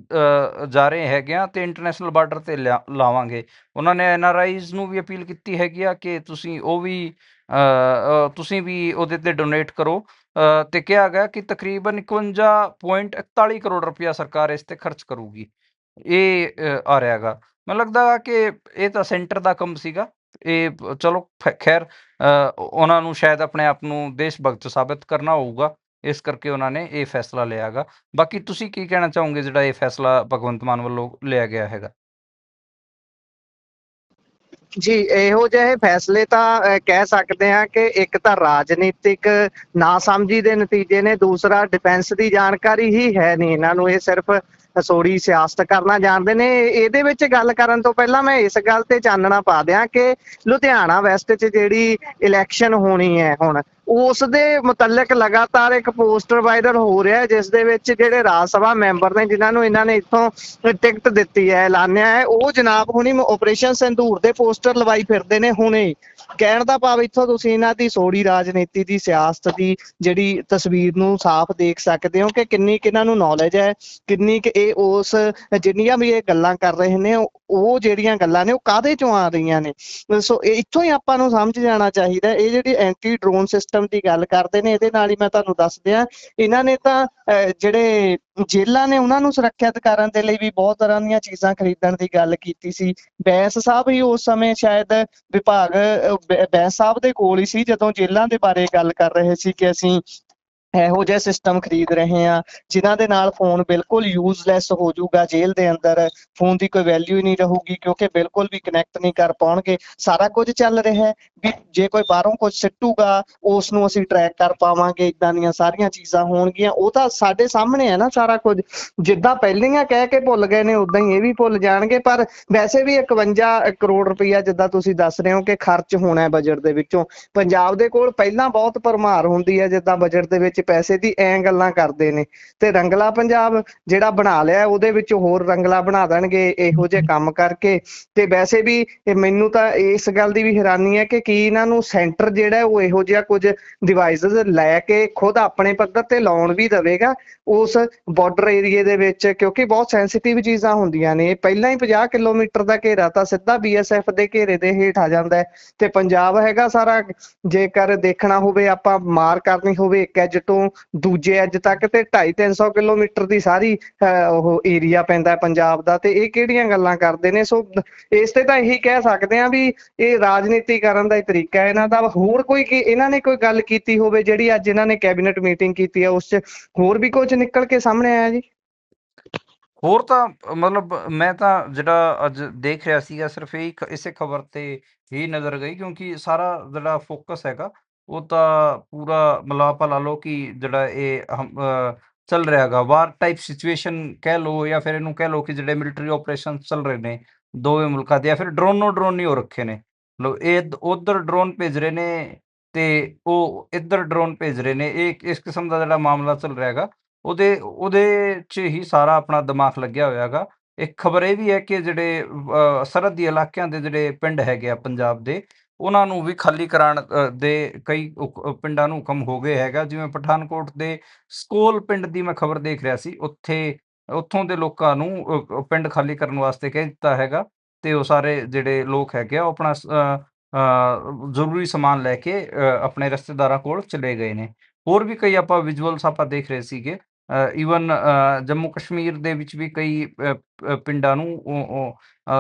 ਅ, ਜਾ ਰਹੇ ਹੈਗੇ ਆ ਤੇ ਇੰਟਰਨੈਸ਼ਨਲ ਬਾਰਡਰ ਤੇ ਲਿਆ- ਲਾਵਾਂਗੇ। ਉਹਨਾਂ ਨੇ ਐਨਆਰਆਈਜ਼ ਨੂੰ ਵੀ ਅਪੀਲ ਕੀਤੀ ਹੈਗੀ ਆ ਕਿ ਤੁਸੀਂ ਉਹ ਵੀ ਤੁਸੀਂ ਵੀ ਉਹਦੇ ਤੇ ਡੋਨੇਟ ਕਰੋ। ਅ, ਤੇ ਕਿਹਾ ਗਿਆ ਕਿ ਤਕਰੀਬਨ 51.41 ਕਰੋੜ ਰੁਪਇਆ ਸਰਕਾਰ ਇਸ ਤੇ ਖਰਚ ਕਰੂਗੀ। ਇਹ ਆ ਰਿਹਾ ਹੈਗਾ। ਮੈਨੂੰ ਲੱਗਦਾ ਗਾ ਕਿ ਇਹ ਤਾਂ ਸੈਂਟਰ ਦਾ ਕੰਮ ਸੀਗਾ। ਇਹ ਚਲੋ ਖੈਰ ਉਹਨਾਂ ਨੂੰ ਸ਼ਾਇਦ ਆਪਣੇ ਆਪ ਨੂੰ ਦੇਸ਼ ਭਗਤ ਸਾਬਿਤ ਕਰਨਾ ਹੋਊਗਾ। ਇਸ ਕਰਕੇ ਉਹਨਾਂ ਨੇ ਇਹ ਫੈਸਲਾ ਲਿਆ ਹੈਗਾ। ਬਾਕੀ ਤੁਸੀਂ ਕੀ ਕਹਿਣਾ ਚਾਹੋਗੇ ਜਿਹੜਾ ਇਹ ਫੈਸਲਾ ਭਗਵੰਤ ਮਾਨ ਵੱਲੋਂ ਲਿਆ ਗਿਆ ਹੈਗਾ? ਜੀ, ਇਹੋ ਜਿਹੇ ਫੈਸਲੇ ਤਾਂ ਕਹਿ ਸਕਦੇ ਹਾਂ ਕਿ ਇੱਕ ਤਾਂ ਰਾਜਨੀਤਿਕ ਨਾਸਮਝੀ ਦੇ ਨਤੀਜੇ ਨੇ, ਦੂਸਰਾ ਡਿਫੈਂਸ ਦੀ ਜਾਣਕਾਰੀ ਹੀ ਹੈ ਨਹੀਂ ਇਹਨਾਂ ਨੂੰ, ਇਹ ਸਿਰਫ ਸੋੜੀ ਸਿਆਸਤ ਕਰਨਾ ਜਾਣਦੇ ਨੇ। ਇਹਦੇ ਵਿੱਚ ਗੱਲ ਕਰਨ ਤੋਂ ਪਹਿਲਾਂ ਮੈਂ ਇਸ ਗੱਲ ਤੇ ਚਾਨਣਾ ਪਾ ਦਿਆਂ ਕਿ ਲੁਧਿਆਣਾ ਵੈਸਟ 'ਚ ਜਿਹੜੀ ਇਲੈਕਸ਼ਨ ਹੋਣੀ ਹੈ ਹੁਣ ਉਸ ਦੇ ਮੁਤਲਕ ਲਗਾਤਾਰ ਇੱਕ ਪੋਸਟਰ ਵਾਇਰਲ ਹੋ ਰਿਹਾ ਹੈ, ਜਿਸ ਦੇ ਵਿੱਚ ਜਿਹੜੇ ਰਾਜ ਸਭਾ ਮੈਂਬਰ ਨੇ, ਜਿਨ੍ਹਾਂ ਨੂੰ ਇਹਨਾਂ ਨੇ ਇੱਥੋਂ ਟਿਕਟ ਦਿੱਤੀ ਹੈ, ਐਲਾਨਿਆ ਹੈ, ਉਹ ਜਨਾਬ ਹੁਣੀ ਆਪਰੇਸ਼ਨ ਸੰਧੂਰ ਦੇ ਪੋਸਟਰ ਲਵਾਈ ਫਿਰਦੇ ਨੇ ਹੁਣੇ। ਕਹਿਣ ਦਾ ਭਾਵ ਇੱਥੋਂ ਤੁਸੀਂ ਇਹਨਾਂ ਦੀ ਸੋੜੀ ਰਾਜਨੀਤੀ ਦੀ ਸਿਆਸਤ ਦੀ ਜਿਹੜੀ ਤਸਵੀਰ ਨੂੰ ਸਾਫ਼ ਦੇਖ ਸਕਦੇ ਹੋ ਕਿ ਕਿੰਨੀ ਕਿਹਨਾਂ ਨੂੰ ਨੌਲੇਜ ਹੈ ਕਿੰਨੀ ਕਿ ਇਹ ਉਸ ਜਿੰਨੀਆਂ ਵੀ ਇਹ ਗੱਲਾਂ ਕਰ ਰਹੇ ਨੇ ਉਹ- ਜਿਹੜੀਆਂ ਗੱਲਾਂ ਨੇ ਉਹ ਕਾਹਦੇ ਚੋਂ ਆ ਰਹੀਆਂ ਨੇ? ਸੋ ਇਹ ਇੱਥੋਂ ਹੀ ਆਪਾਂ ਨੂੰ ਸਮਝ ਜਾਣਾ ਚਾਹੀਦਾ ਇਹ ਜਿਹੜੀ ਐਂਟੀ ਡਰੋਨ ਸਿਸਟਮ ਦੀ ਗੱਲ ਕਰਦੇ ਨੇ ਇਹਦੇ ਨਾਲ ਹੀ ਮੈਂ ਤੁਹਾਨੂੰ ਦੱਸ ਦਿਆਂ ਇਹਨਾਂ ਨੇ ਤਾਂ ਅਹ, ਜਿਹੜੇ ਜੇਲਾਂ ਨੇ ਉਹਨਾਂ ਨੂੰ ਸੁਰੱਖਿਅਤ ਕਰਨ ਦੇ ਲਈ ਵੀ ਬਹੁਤ ਤਰ੍ਹਾਂ ਦੀਆਂ ਚੀਜ਼ਾਂ ਖਰੀਦਣ ਦੀ ਗੱਲ ਕੀਤੀ ਸੀ। ਬੈਂਸ ਸਾਹਿਬ ਹੀ ਉਸ ਸਮੇਂ ਸ਼ਾਇਦ ਵਿਭਾਗ ਅਹ, ਬੈਂਸ ਸਾਹਿਬ ਦੇ ਕੋਲ ਹੀ ਸੀ ਜਦੋਂ ਜੇਲਾਂ ਦੇ ਬਾਰੇ ਗੱਲ ਕਰ ਰਹੇ ਸੀ ਕਿ ਅਸੀਂ ਇਹੋ ਜਿਹੇ ਸਿਸਟਮ ਖਰੀਦ ਰਹੇ ਆ ਜਿਨ੍ਹਾਂ ਦੇ ਨਾਲ ਫੋਨ ਬਿਲਕੁਲ ਯੂਜ਼ਲੈਸ ਹੋ ਜਾਊਗਾ ਜੇਲ੍ਹ ਦੇ ਅੰਦਰ। ਫੋਨ ਦੀ ਕੋਈ ਵੈਲਿਊ ਹੀ ਨਹੀਂ ਰਹੂਗੀ, ਕਿਉਂਕਿ ਬਿਲਕੁਲ ਵੀ ਕਨੈਕਟ ਨਹੀਂ ਕਰ ਪਾਉਣਗੇ। ਸਾਰਾ ਕੁਝ ਚੱਲ ਰਿਹਾ ਹੈ, ਵੀ ਜੇ ਕੋਈ ਬਾਹਰੋਂ ਕੁਝ ਸਿੱਟੂਗਾ ਉਸ ਨੂੰ ਅਸੀਂ ਟਰੈਕ ਕਰ ਪਾਵਾਂਗੇ ਇਦਾਂ ਦੀਆਂ ਸਾਰੀਆਂ ਚੀਜ਼ਾਂ ਹੋਣਗੀਆਂ। ਉਹ ਤਾਂ ਸਾਡੇ ਸਾਹਮਣੇ ਹੈ ਨਾ ਸਾਰਾ ਕੁਝ। ਜਿੱਦਾਂ ਪਹਿਲੀਆਂ ਕਹਿ ਕੇ ਭੁੱਲ ਗਏ ਨੇ, ਉਦਾਂ ਹੀ ਇਹ ਵੀ ਭੁੱਲ ਜਾਣਗੇ। ਪਰ ਵੈਸੇ ਵੀ 51 ਕਰੋੜ ਰੁਪਈਆ ਜਿੱਦਾਂ ਤੁਸੀਂ ਦੱਸ ਰਹੇ ਹੋ ਕਿ ਖਰਚ ਹੋਣਾ ਹੈ ਬਜਟ ਦੇ ਵਿੱਚੋਂ। ਪੰਜਾਬ ਦੇ ਕੋਲ ਪਹਿਲਾਂ ਬਹੁਤ ਭਰਮਾਰ ਹੁੰਦੀ ਹੈ, ਜਿੱਦਾਂ ਬਜਟ ਦੇ ਵਿੱਚ ਪੈਸੇ ਦੀ ਐਂ ਗੱਲਾਂ ਕਰਦੇ ਨੇ। ਤੇ ਰੰਗਲਾ ਪੰਜਾਬ ਜਿਹੜਾ ਬਣਾ ਲਿਆ, ਉਹਦੇ ਵਿੱਚ ਹੋਰ ਰੰਗਲਾ ਬਣਾ ਦੇਣਗੇ, ਇਹੋ ਜਿਹੇ ਕੰਮ ਕਰਕੇ। ਤੇ ਵੈਸੇ ਵੀ ਮੈਨੂੰ ਤਾਂ ਇਸ ਗੱਲ ਦੀ ਵੀ ਹੈਰਾਨੀ ਹੈ ਕਿ ਕੀ ਇਹਨਾਂ ਨੂੰ ਸੈਂਟਰ ਜਿਹੜਾ ਉਹ ਇਹੋ ਜਿਹਾ ਕੁਝ ਡਿਵਾਈਸਸ ਲੈ ਕੇ ਖੁਦ ਆਪਣੇ ਪੱਧਰ ਤੇ ਲਾਉਣ ਵੀ ਦੇਵੇਗਾ ਉਸ ਬਾਰਡਰ ਏਰੀਏ ਦੇ ਵਿੱਚ, ਕਿਉਂਕਿ ਬਹੁਤ ਸੈਂਸਿਟਿਵ ਚੀਜ਼ਾਂ ਹੁੰਦੀਆਂ ਨੇ। ਪਹਿਲਾਂ ਹੀ 50 ਕਿਲੋਮੀਟਰ ਦਾ ਘੇਰਾ ਤਾਂ ਸਿੱਧਾ ਬੀਐਸਐਫ ਦੇ ਘੇਰੇ ਦੇ ਹੇਠ ਆ ਜਾਂਦਾ ਹੈ। ਤੇ ਪੰਜਾਬ ਹੈਗਾ ਸਾਰਾ, ਜੇਕਰ ਦੇਖਣਾ ਹੋਵੇ ਆਪਾਂ ਮਾਰ ਕਰਨੀ ਹੋਵੇ, ਇੱਕ ਐਜ ਤੋਂ ਦੂਜੇ ਐਜ ਤੱਕ ਤੇ 2.5 300 ਕਿਲੋਮੀਟਰ ਦੀ ਸਾਰੀ ਉਹ ਏਰੀਆ ਪੈਂਦਾ ਪੰਜਾਬ ਦਾ ਤੇ ਇਹ ਕਿਹੜੀਆਂ ਗੱਲਾਂ ਕਰਦੇ ਨੇ? ਸੋ ਇਸ ਤੇ ਤਾਂ ਇਹੀ ਕਹਿ ਸਕਦੇ ਆ ਵੀ ਇਹ ਰਾਜਨੀਤੀ ਕਰਨ ਦਾ ਹੀ ਤਰੀਕਾ ਹੈ। ਇਹਨਾਂ ਦਾ ਹੋਰ ਕੋਈ ਇਹਨਾਂ ਨੇ ਕੋਈ ਗੱਲ ਕੀਤੀ ਹੋਵੇ ਜਿਹੜੀ ਅੱਜ ਇਹਨਾਂ ਨੇ ਕੈਬਨਿਟ ਮੀਟਿੰਗ ਕੀਤੀ ਹੈ, ਉਸ 'ਚ ਹੋਰ ਵੀ ਕੁਝ ਨਿਕਲ ਕੇ ਸਾਹਮਣੇ ਆਇਆ ਜੀ? ਹੋਰ ਤਾਂ ਮਤਲਬ ਮੈਂ ਤਾਂ ਜਿਹੜਾ ਅੱਜ ਦੇਖ ਰਿਹਾ ਸੀਗਾ, ਸਿਰਫ ਇਹ ਇਸੇ ਖਬਰ ਤੇ ਹੀ ਨਜ਼ਰ ਗਈ ਕਿਉਂਕਿ ਸਾਰਾ ਜਿਹੜਾ ਫੋਕਸ ਹੈਗਾ ਉਹ ਤਾਂ ਪੂਰਾ ਮਲਾਪਾ ਲਾ ਲਓ ਕਿ ਜਿਹੜਾ ਇਹ ਹਮ- ਚੱਲ ਰਿਹਾ ਹੈਗਾ। ਵਾਰ ਟਾਈਪ ਸਿਚੁਏਸ਼ਨ ਕਹਿ ਲਓ ਜਾਂ ਫਿਰ ਇਹਨੂੰ ਕਹਿ ਲਓ ਕਿ ਜਿਹੜੇ ਮਿਲਟਰੀ ਆਪਰੇਸ਼ਨ ਚੱਲ ਰਹੇ ਨੇ, ਦੋਵੇਂ ਮੁਲਕਾਂ ਦੇ, ਜਾਂ ਫਿਰ ਡਰੋਨੋ ਡਰੋਨ ਨਹੀਂ ਹੋ ਰੱਖੇ ਨੇ। ਲੋ ਇਹ ਉਧਰ ਡਰੋਨ ਭੇਜ ਰਹੇ ਨੇ ਤੇ ਉਹ ਇੱਧਰ ਡਰੋਨ ਭੇਜ ਰਹੇ ਨੇ। ਇਹ ਇਸ ਕਿਸਮ ਦਾ ਜਿਹੜਾ ਮਾਮਲਾ ਚੱਲ ਰਿਹਾ ਹੈਗਾ, ਉਹਦੇ ਉਹਦੇ 'ਚ ਹੀ ਸਾਰਾ ਆਪਣਾ ਦਿਮਾਗ ਲੱਗਿਆ ਹੋਇਆ ਹੈਗਾ। ਇੱਕ ਖਬਰ ਇਹ ਵੀ ਹੈ ਕਿ ਜਿਹੜੇ ਸਰਹੱਦੀ ਇਲਾਕਿਆਂ ਦੇ ਜਿਹੜੇ ਪਿੰਡ ਹੈਗੇ ਆ ਪੰਜਾਬ ਦੇ, ਉਹਨਾਂ ਨੂੰ ਵੀ ਖਾਲੀ ਕਰਾਉਣ ਦੇ ਕਈ ਪਿੰਡਾਂ ਨੂੰ ਹੁਕਮ ਹੋ ਗਏ ਹੈਗਾ। ਜਿਵੇਂ ਪਠਾਨਕੋਟ ਦੇ ਸਕੋਲ ਪਿੰਡ ਦੀ ਮੈਂ ਖਬਰ ਦੇਖ ਰਿਹਾ ਸੀ, ਉੱਥੇ, ਉੱਥੋਂ ਦੇ ਲੋਕਾਂ ਨੂੰ ਪਿੰਡ ਖਾਲੀ ਕਰਨ ਵਾਸਤੇ ਕਹਿ ਦਿੱਤਾ ਹੈਗਾ ਤੇ ਉਹ ਸਾਰੇ ਜਿਹੜੇ ਲੋਕ ਹੈਗੇ ਆ, ਉਹ ਆਪਣਾ ਜ਼ਰੂਰੀ ਸਮਾਨ ਲੈ ਕੇ ਆਪਣੇ ਰਿਸ਼ਤੇਦਾਰਾਂ ਕੋਲ ਚਲੇ ਗਏ ਨੇ। ਹੋਰ ਵੀ ਕਈ ਆਪਾਂ ਵਿਜ਼ੂਅਲਸ ਆਪਾਂ ਦੇਖ ਰਹੇ ਸੀਗੇ ਈਵਨ ਜੰਮੂ ਕਸ਼ਮੀਰ ਦੇ ਵਿੱਚ ਵੀ ਕਈ ਪਿੰਡਾਂ ਨੂੰ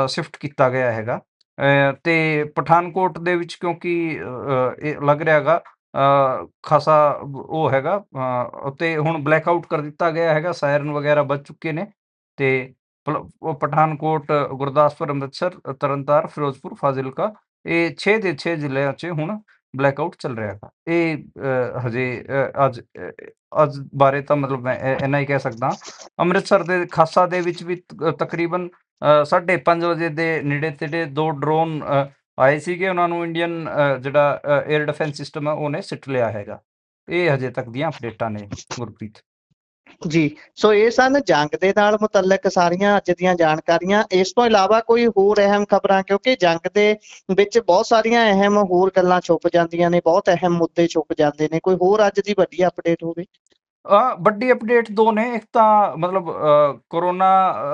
ਸ਼ਿਫਟ ਕੀਤਾ ਗਿਆ ਹੈਗਾ। ਅ, ਤੇ ਪਠਾਨਕੋਟ ਦੇ ਵਿੱਚ ਕਿਉਂਕਿ ਇਹ ਲੱਗ ਰਿਹਾ ਹੈਗਾ ਖਾਸਾ ਉਹ ਹੈਗਾ ਅ, ਹੁਣ ਬਲੈਕ ਆਊਟ ਕਰ ਦਿੱਤਾ ਗਿਆ ਹੈਗਾ ਸਾਇਰਨ ਵਗੈਰਾ ਬਚ ਚੁੱਕੇ ਨੇ। ਤੇ ਪਲ- ਪਠਾਨਕੋਟ ਗੁਰਦਾਸਪੁਰ ਅੰਮ੍ਰਿਤਸਰ ਤਰਨਤਾਰ ਫਿਰੋਜ਼ਪੁਰ ਫਾਜ਼ਿਲਕਾ ਇਹ 6 ਦੇ 6 ਜ਼ਿਲ੍ਹਿਆਂ 'ਚ ਹੁਣ ਬਲੈਕ ਆਊਟ ਚੱਲ ਰਿਹਾ ਹੈਗਾ ਇਹ ਹਜੇ ਅੱਜ ਅੱਜ ਬਾਰੇ ਤਾਂ ਮਤਲਬ ਮੈਂ ਇੰਨਾ ਹੀ ਕਹਿ ਸਕਦਾ। ਅੰਮ੍ਰਿਤਸਰ ਦੇ ਖਾਸਾ ਦੇ ਵਿੱਚ ਵੀ ਤ- ਤਕਰੀਬਨ 5:30 ਵਜੇ ਦੇ ਨੇੜੇ ਤੇੜੇ ਦੋ ਡਰੋਨ ਆਏ ਸੀਗੇ। ਉਹਨਾਂ ਨੂੰ ਇੰਡੀਅਨ ਜਿਹੜਾ 에ਅਰ ਡਿਫੈਂਸ ਸਿਸਟਮ ਹੈ ਉਹਨੇ ਸਿੱਟ ਲਿਆ ਹੈਗਾ। ਇਹ ਹਜੇ ਤੱਕ ਦੀਆਂ ਅਪਡੇਟਾਂ ਨੇ, ਗੁਰਪ੍ਰੀਤ। ਜੀ, ਸੋ ਇਹ ਸਨ ਜੰਗ ਦੇ ਨਾਲ ਮੁਤਲਕ ਸਾਰੀਆਂ ਅੱਜ ਦੀਆਂ ਜਾਣਕਾਰੀਆਂ। ਇਸ ਤੋਂ ਇਲਾਵਾ ਕੋਈ ਹੋਰ ਅਹਿਮ ਖਬਰਾਂ, ਕਿਉਂਕਿ ਜੰਗ ਦੇ ਵਿੱਚ ਬਹੁਤ ਸਾਰੀਆਂ ਅਹਿਮ ਹੋਰ ਗੱਲਾਂ ਛੁਪ ਜਾਂਦੀਆਂ ਨੇ, ਬਹੁਤ ਅਹਿਮ ਮੁੱਦੇ ਛੁਪ ਜਾਂਦੇ ਨੇ। ਕੋਈ ਹੋਰ ਅੱਜ ਦੀ ਵੱਡੀ ਅਪਡੇਟ ਹੋਵੇ। ਆ ਵੱਡੀ ਅਪਡੇਟ ਦੋ ਨੇ ਇੱਕ ਤਾਂ ਮਤਲਬ ਅ, ਕਰੋਨਾ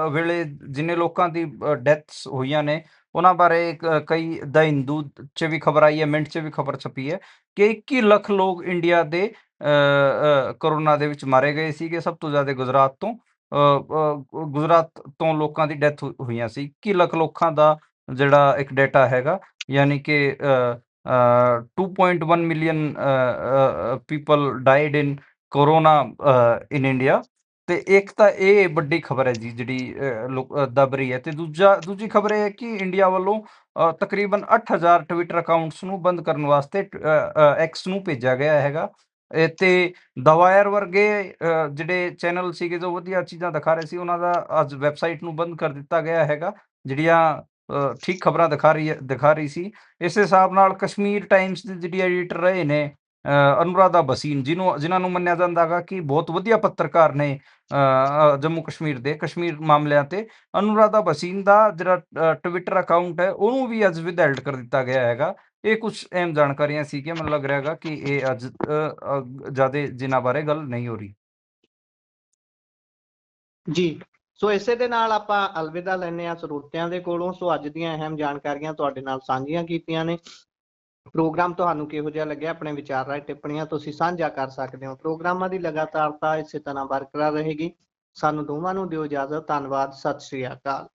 ਅ, ਵੇਲੇ ਜਿੰਨੇ ਲੋਕਾਂ ਦੀ ਡੈਥਸ ਹੋਈਆਂ ਨੇ ਉਹਨਾਂ ਬਾਰੇ ਕ- ਕਈ ਦ ਹਿੰਦੂ ਚ ਵੀ ਖਬਰ ਆਈ ਹੈ ਮਿੰਟ ਚ ਵੀ ਖਬਰ ਛਪੀ ਹੈ ਕਿ 21 ਲੱਖ ਲੋਕ ਇੰਡੀਆ ਦੇ ਅ, ਅ, ਕਰੋਨਾ ਦੇ ਵਿੱਚ ਮਾਰੇ ਗਏ ਸੀਗੇ ਸਭ ਤੋਂ ਜ਼ਿਆਦਾ ਗੁਜਰਾਤ ਤੋਂ ਅ, ਅ, ਗੁਜਰਾਤ ਤੋਂ ਲੋਕਾਂ ਦੀ ਡੈਥ ਹੋਈਆਂ ਸੀ। 21 ਲੱਖ ਲੋਕਾਂ ਦਾ ਜਿਹੜਾ ਇੱਕ ਡਾਟਾ ਹੈਗਾ ਯਾਨੀ ਕਿ ਅ, ਅ, 2.1 million people died in corona in India ਤੇ ਇੱਕ ਤਾਂ ਇਹ ਵੱਡੀ ਖਬਰ ਹੈ ਜੀ ਜਿਹੜੀ ਅ, ਲੋਕ- ਅ, ਦਬ ਰਹੀ ਹੈ। ਤੇ ਦੂਜਾ ਦੂਜੀ ਖਬਰ ਇਹ ਹੈ ਕਿ ਇੰਡੀਆ ਵੱਲੋਂ ਅ, ਤਕਰੀਬਨ 8000 ਟਵਿੱਟਰ ਅਕਾਊਂਟਸ ਨੂੰ ਬੰਦ ਕਰਨ ਵਾਸਤੇ ਐਕਸ ਨੂੰ ਭੇਜਿਆ ਗਿਆ ਹੈਗਾ। ਇਹ ਤੇ ਦਵਾਇਰ ਵਰਗੇ ਅ, ਜਿਹੜੇ ਚੈਨਲ ਸੀਗੇ ਜੋ ਵਧੀਆ ਚੀਜ਼ਾਂ ਦਿਖਾ ਰਹੇ ਸੀ ਉਹਨਾਂ ਦਾ ਅੱਜ ਵੈਬਸਾਈਟ ਨੂੰ ਬੰਦ ਕਰ ਦਿੱਤਾ ਗਿਆ ਹੈਗਾ ਜਿਹੜੀਆਂ ਅ, ਠੀਕ ਖਬਰਾਂ ਦਿਖਾ ਰਹੀ ਹੈ ਦਿਖਾ ਰਹੀ ਸੀ। ਇਸ ਹਿਸਾਬ ਨਾਲ ਕਸ਼ਮੀਰ ਟਾਈਮਸ ਦੇ ਜਿਹੜੀ ਐਡੀਟਰ ਰਹੇ ਨੇ ਅਨੁਰਾਧਾ ਭਸੀਨ ਜਿਹਨੂੰ ਜਿਨ੍ਹਾਂ ਨੂੰ ਮੰਨਿਆ ਜਾਂਦਾ ਹੈਗਾ ਕਿ ਬਹੁਤ ਵਧੀਆ ਪੱਤਰਕਾਰ ਨੇ ਜੰਮੂ ਕਸ਼ਮੀਰ ਦੇ, ਕਸ਼ਮੀਰ ਮਾਮਲਿਆਂ ਤੇ। ਅਨੁਰਾਧਾ ਭਸੀਨ ਦਾ ਜਿਹੜਾ ਟਵਿੱਟਰ ਅਕਾਊਂਟ ਹੈ, ਉਹਨੂੰ ਵੀ ਅੱਜ ਵਿਦਹੈਲਡ ਕਰ ਦਿੱਤਾ ਗਿਆ ਹੈਗਾ। ਇਹ ਕੁਝ ਅਹਿਮ ਜਾਣਕਾਰੀਆਂ ਸੀ ਕਿ ਮੈਨੂੰ ਲੱਗ ਰਿਹਾ ਹੈਗਾ ਕਿ ਇਹ ਅੱਜ ਜ਼ਿਆਦਾ ਜਿਨ੍ਹਾਂ ਬਾਰੇ ਗੱਲ ਨਹੀਂ ਹੋ ਰਹੀ। ਜੀ। ਸੋ ਇਸੇ ਦੇ ਨਾਲ ਆਪਾਂ ਅਲਵਿਦਾ ਲੈਂਦੇ ਆ ਸਰੋਤਿਆਂ ਦੇ ਕੋਲੋਂ। ਸੋ ਅੱਜ ਦੀਆਂ ਅਹਿਮ ਜਾਣਕਾਰੀਆਂ ਤੁਹਾਡੇ ਨਾਲ ਸਾਂਝੀਆਂ ਕੀਤੀਆਂ ਨੇ। ਪ੍ਰੋਗਰਾਮ ਤੁਹਾਨੂੰ ਕਿਹੋ ਜਿਹਾ ਲੱਗਿਆ? ਆਪਣੇ ਵਿਚਾਰ ਰਾਏ ਟਿੱਪਣੀਆਂ ਤੁਸੀਂ ਸਾਂਝਾ ਕਰ ਸਕਦੇ ਹੋ। ਪ੍ਰੋਗਰਾਮਾਂ ਦੀ ਲਗਾਤਾਰਤਾ ਇਸੇ ਤਰ੍ਹਾਂ ਬਰਕਰਾਰ ਰਹੇਗੀ। ਸਾਨੂੰ ਦੋਵਾਂ ਨੂੰ ਦਿਓ ਇਜਾਜ਼ਤ। ਧੰਨਵਾਦ। ਸਤਿ ਸ਼੍ਰੀ ਅਕਾਲ।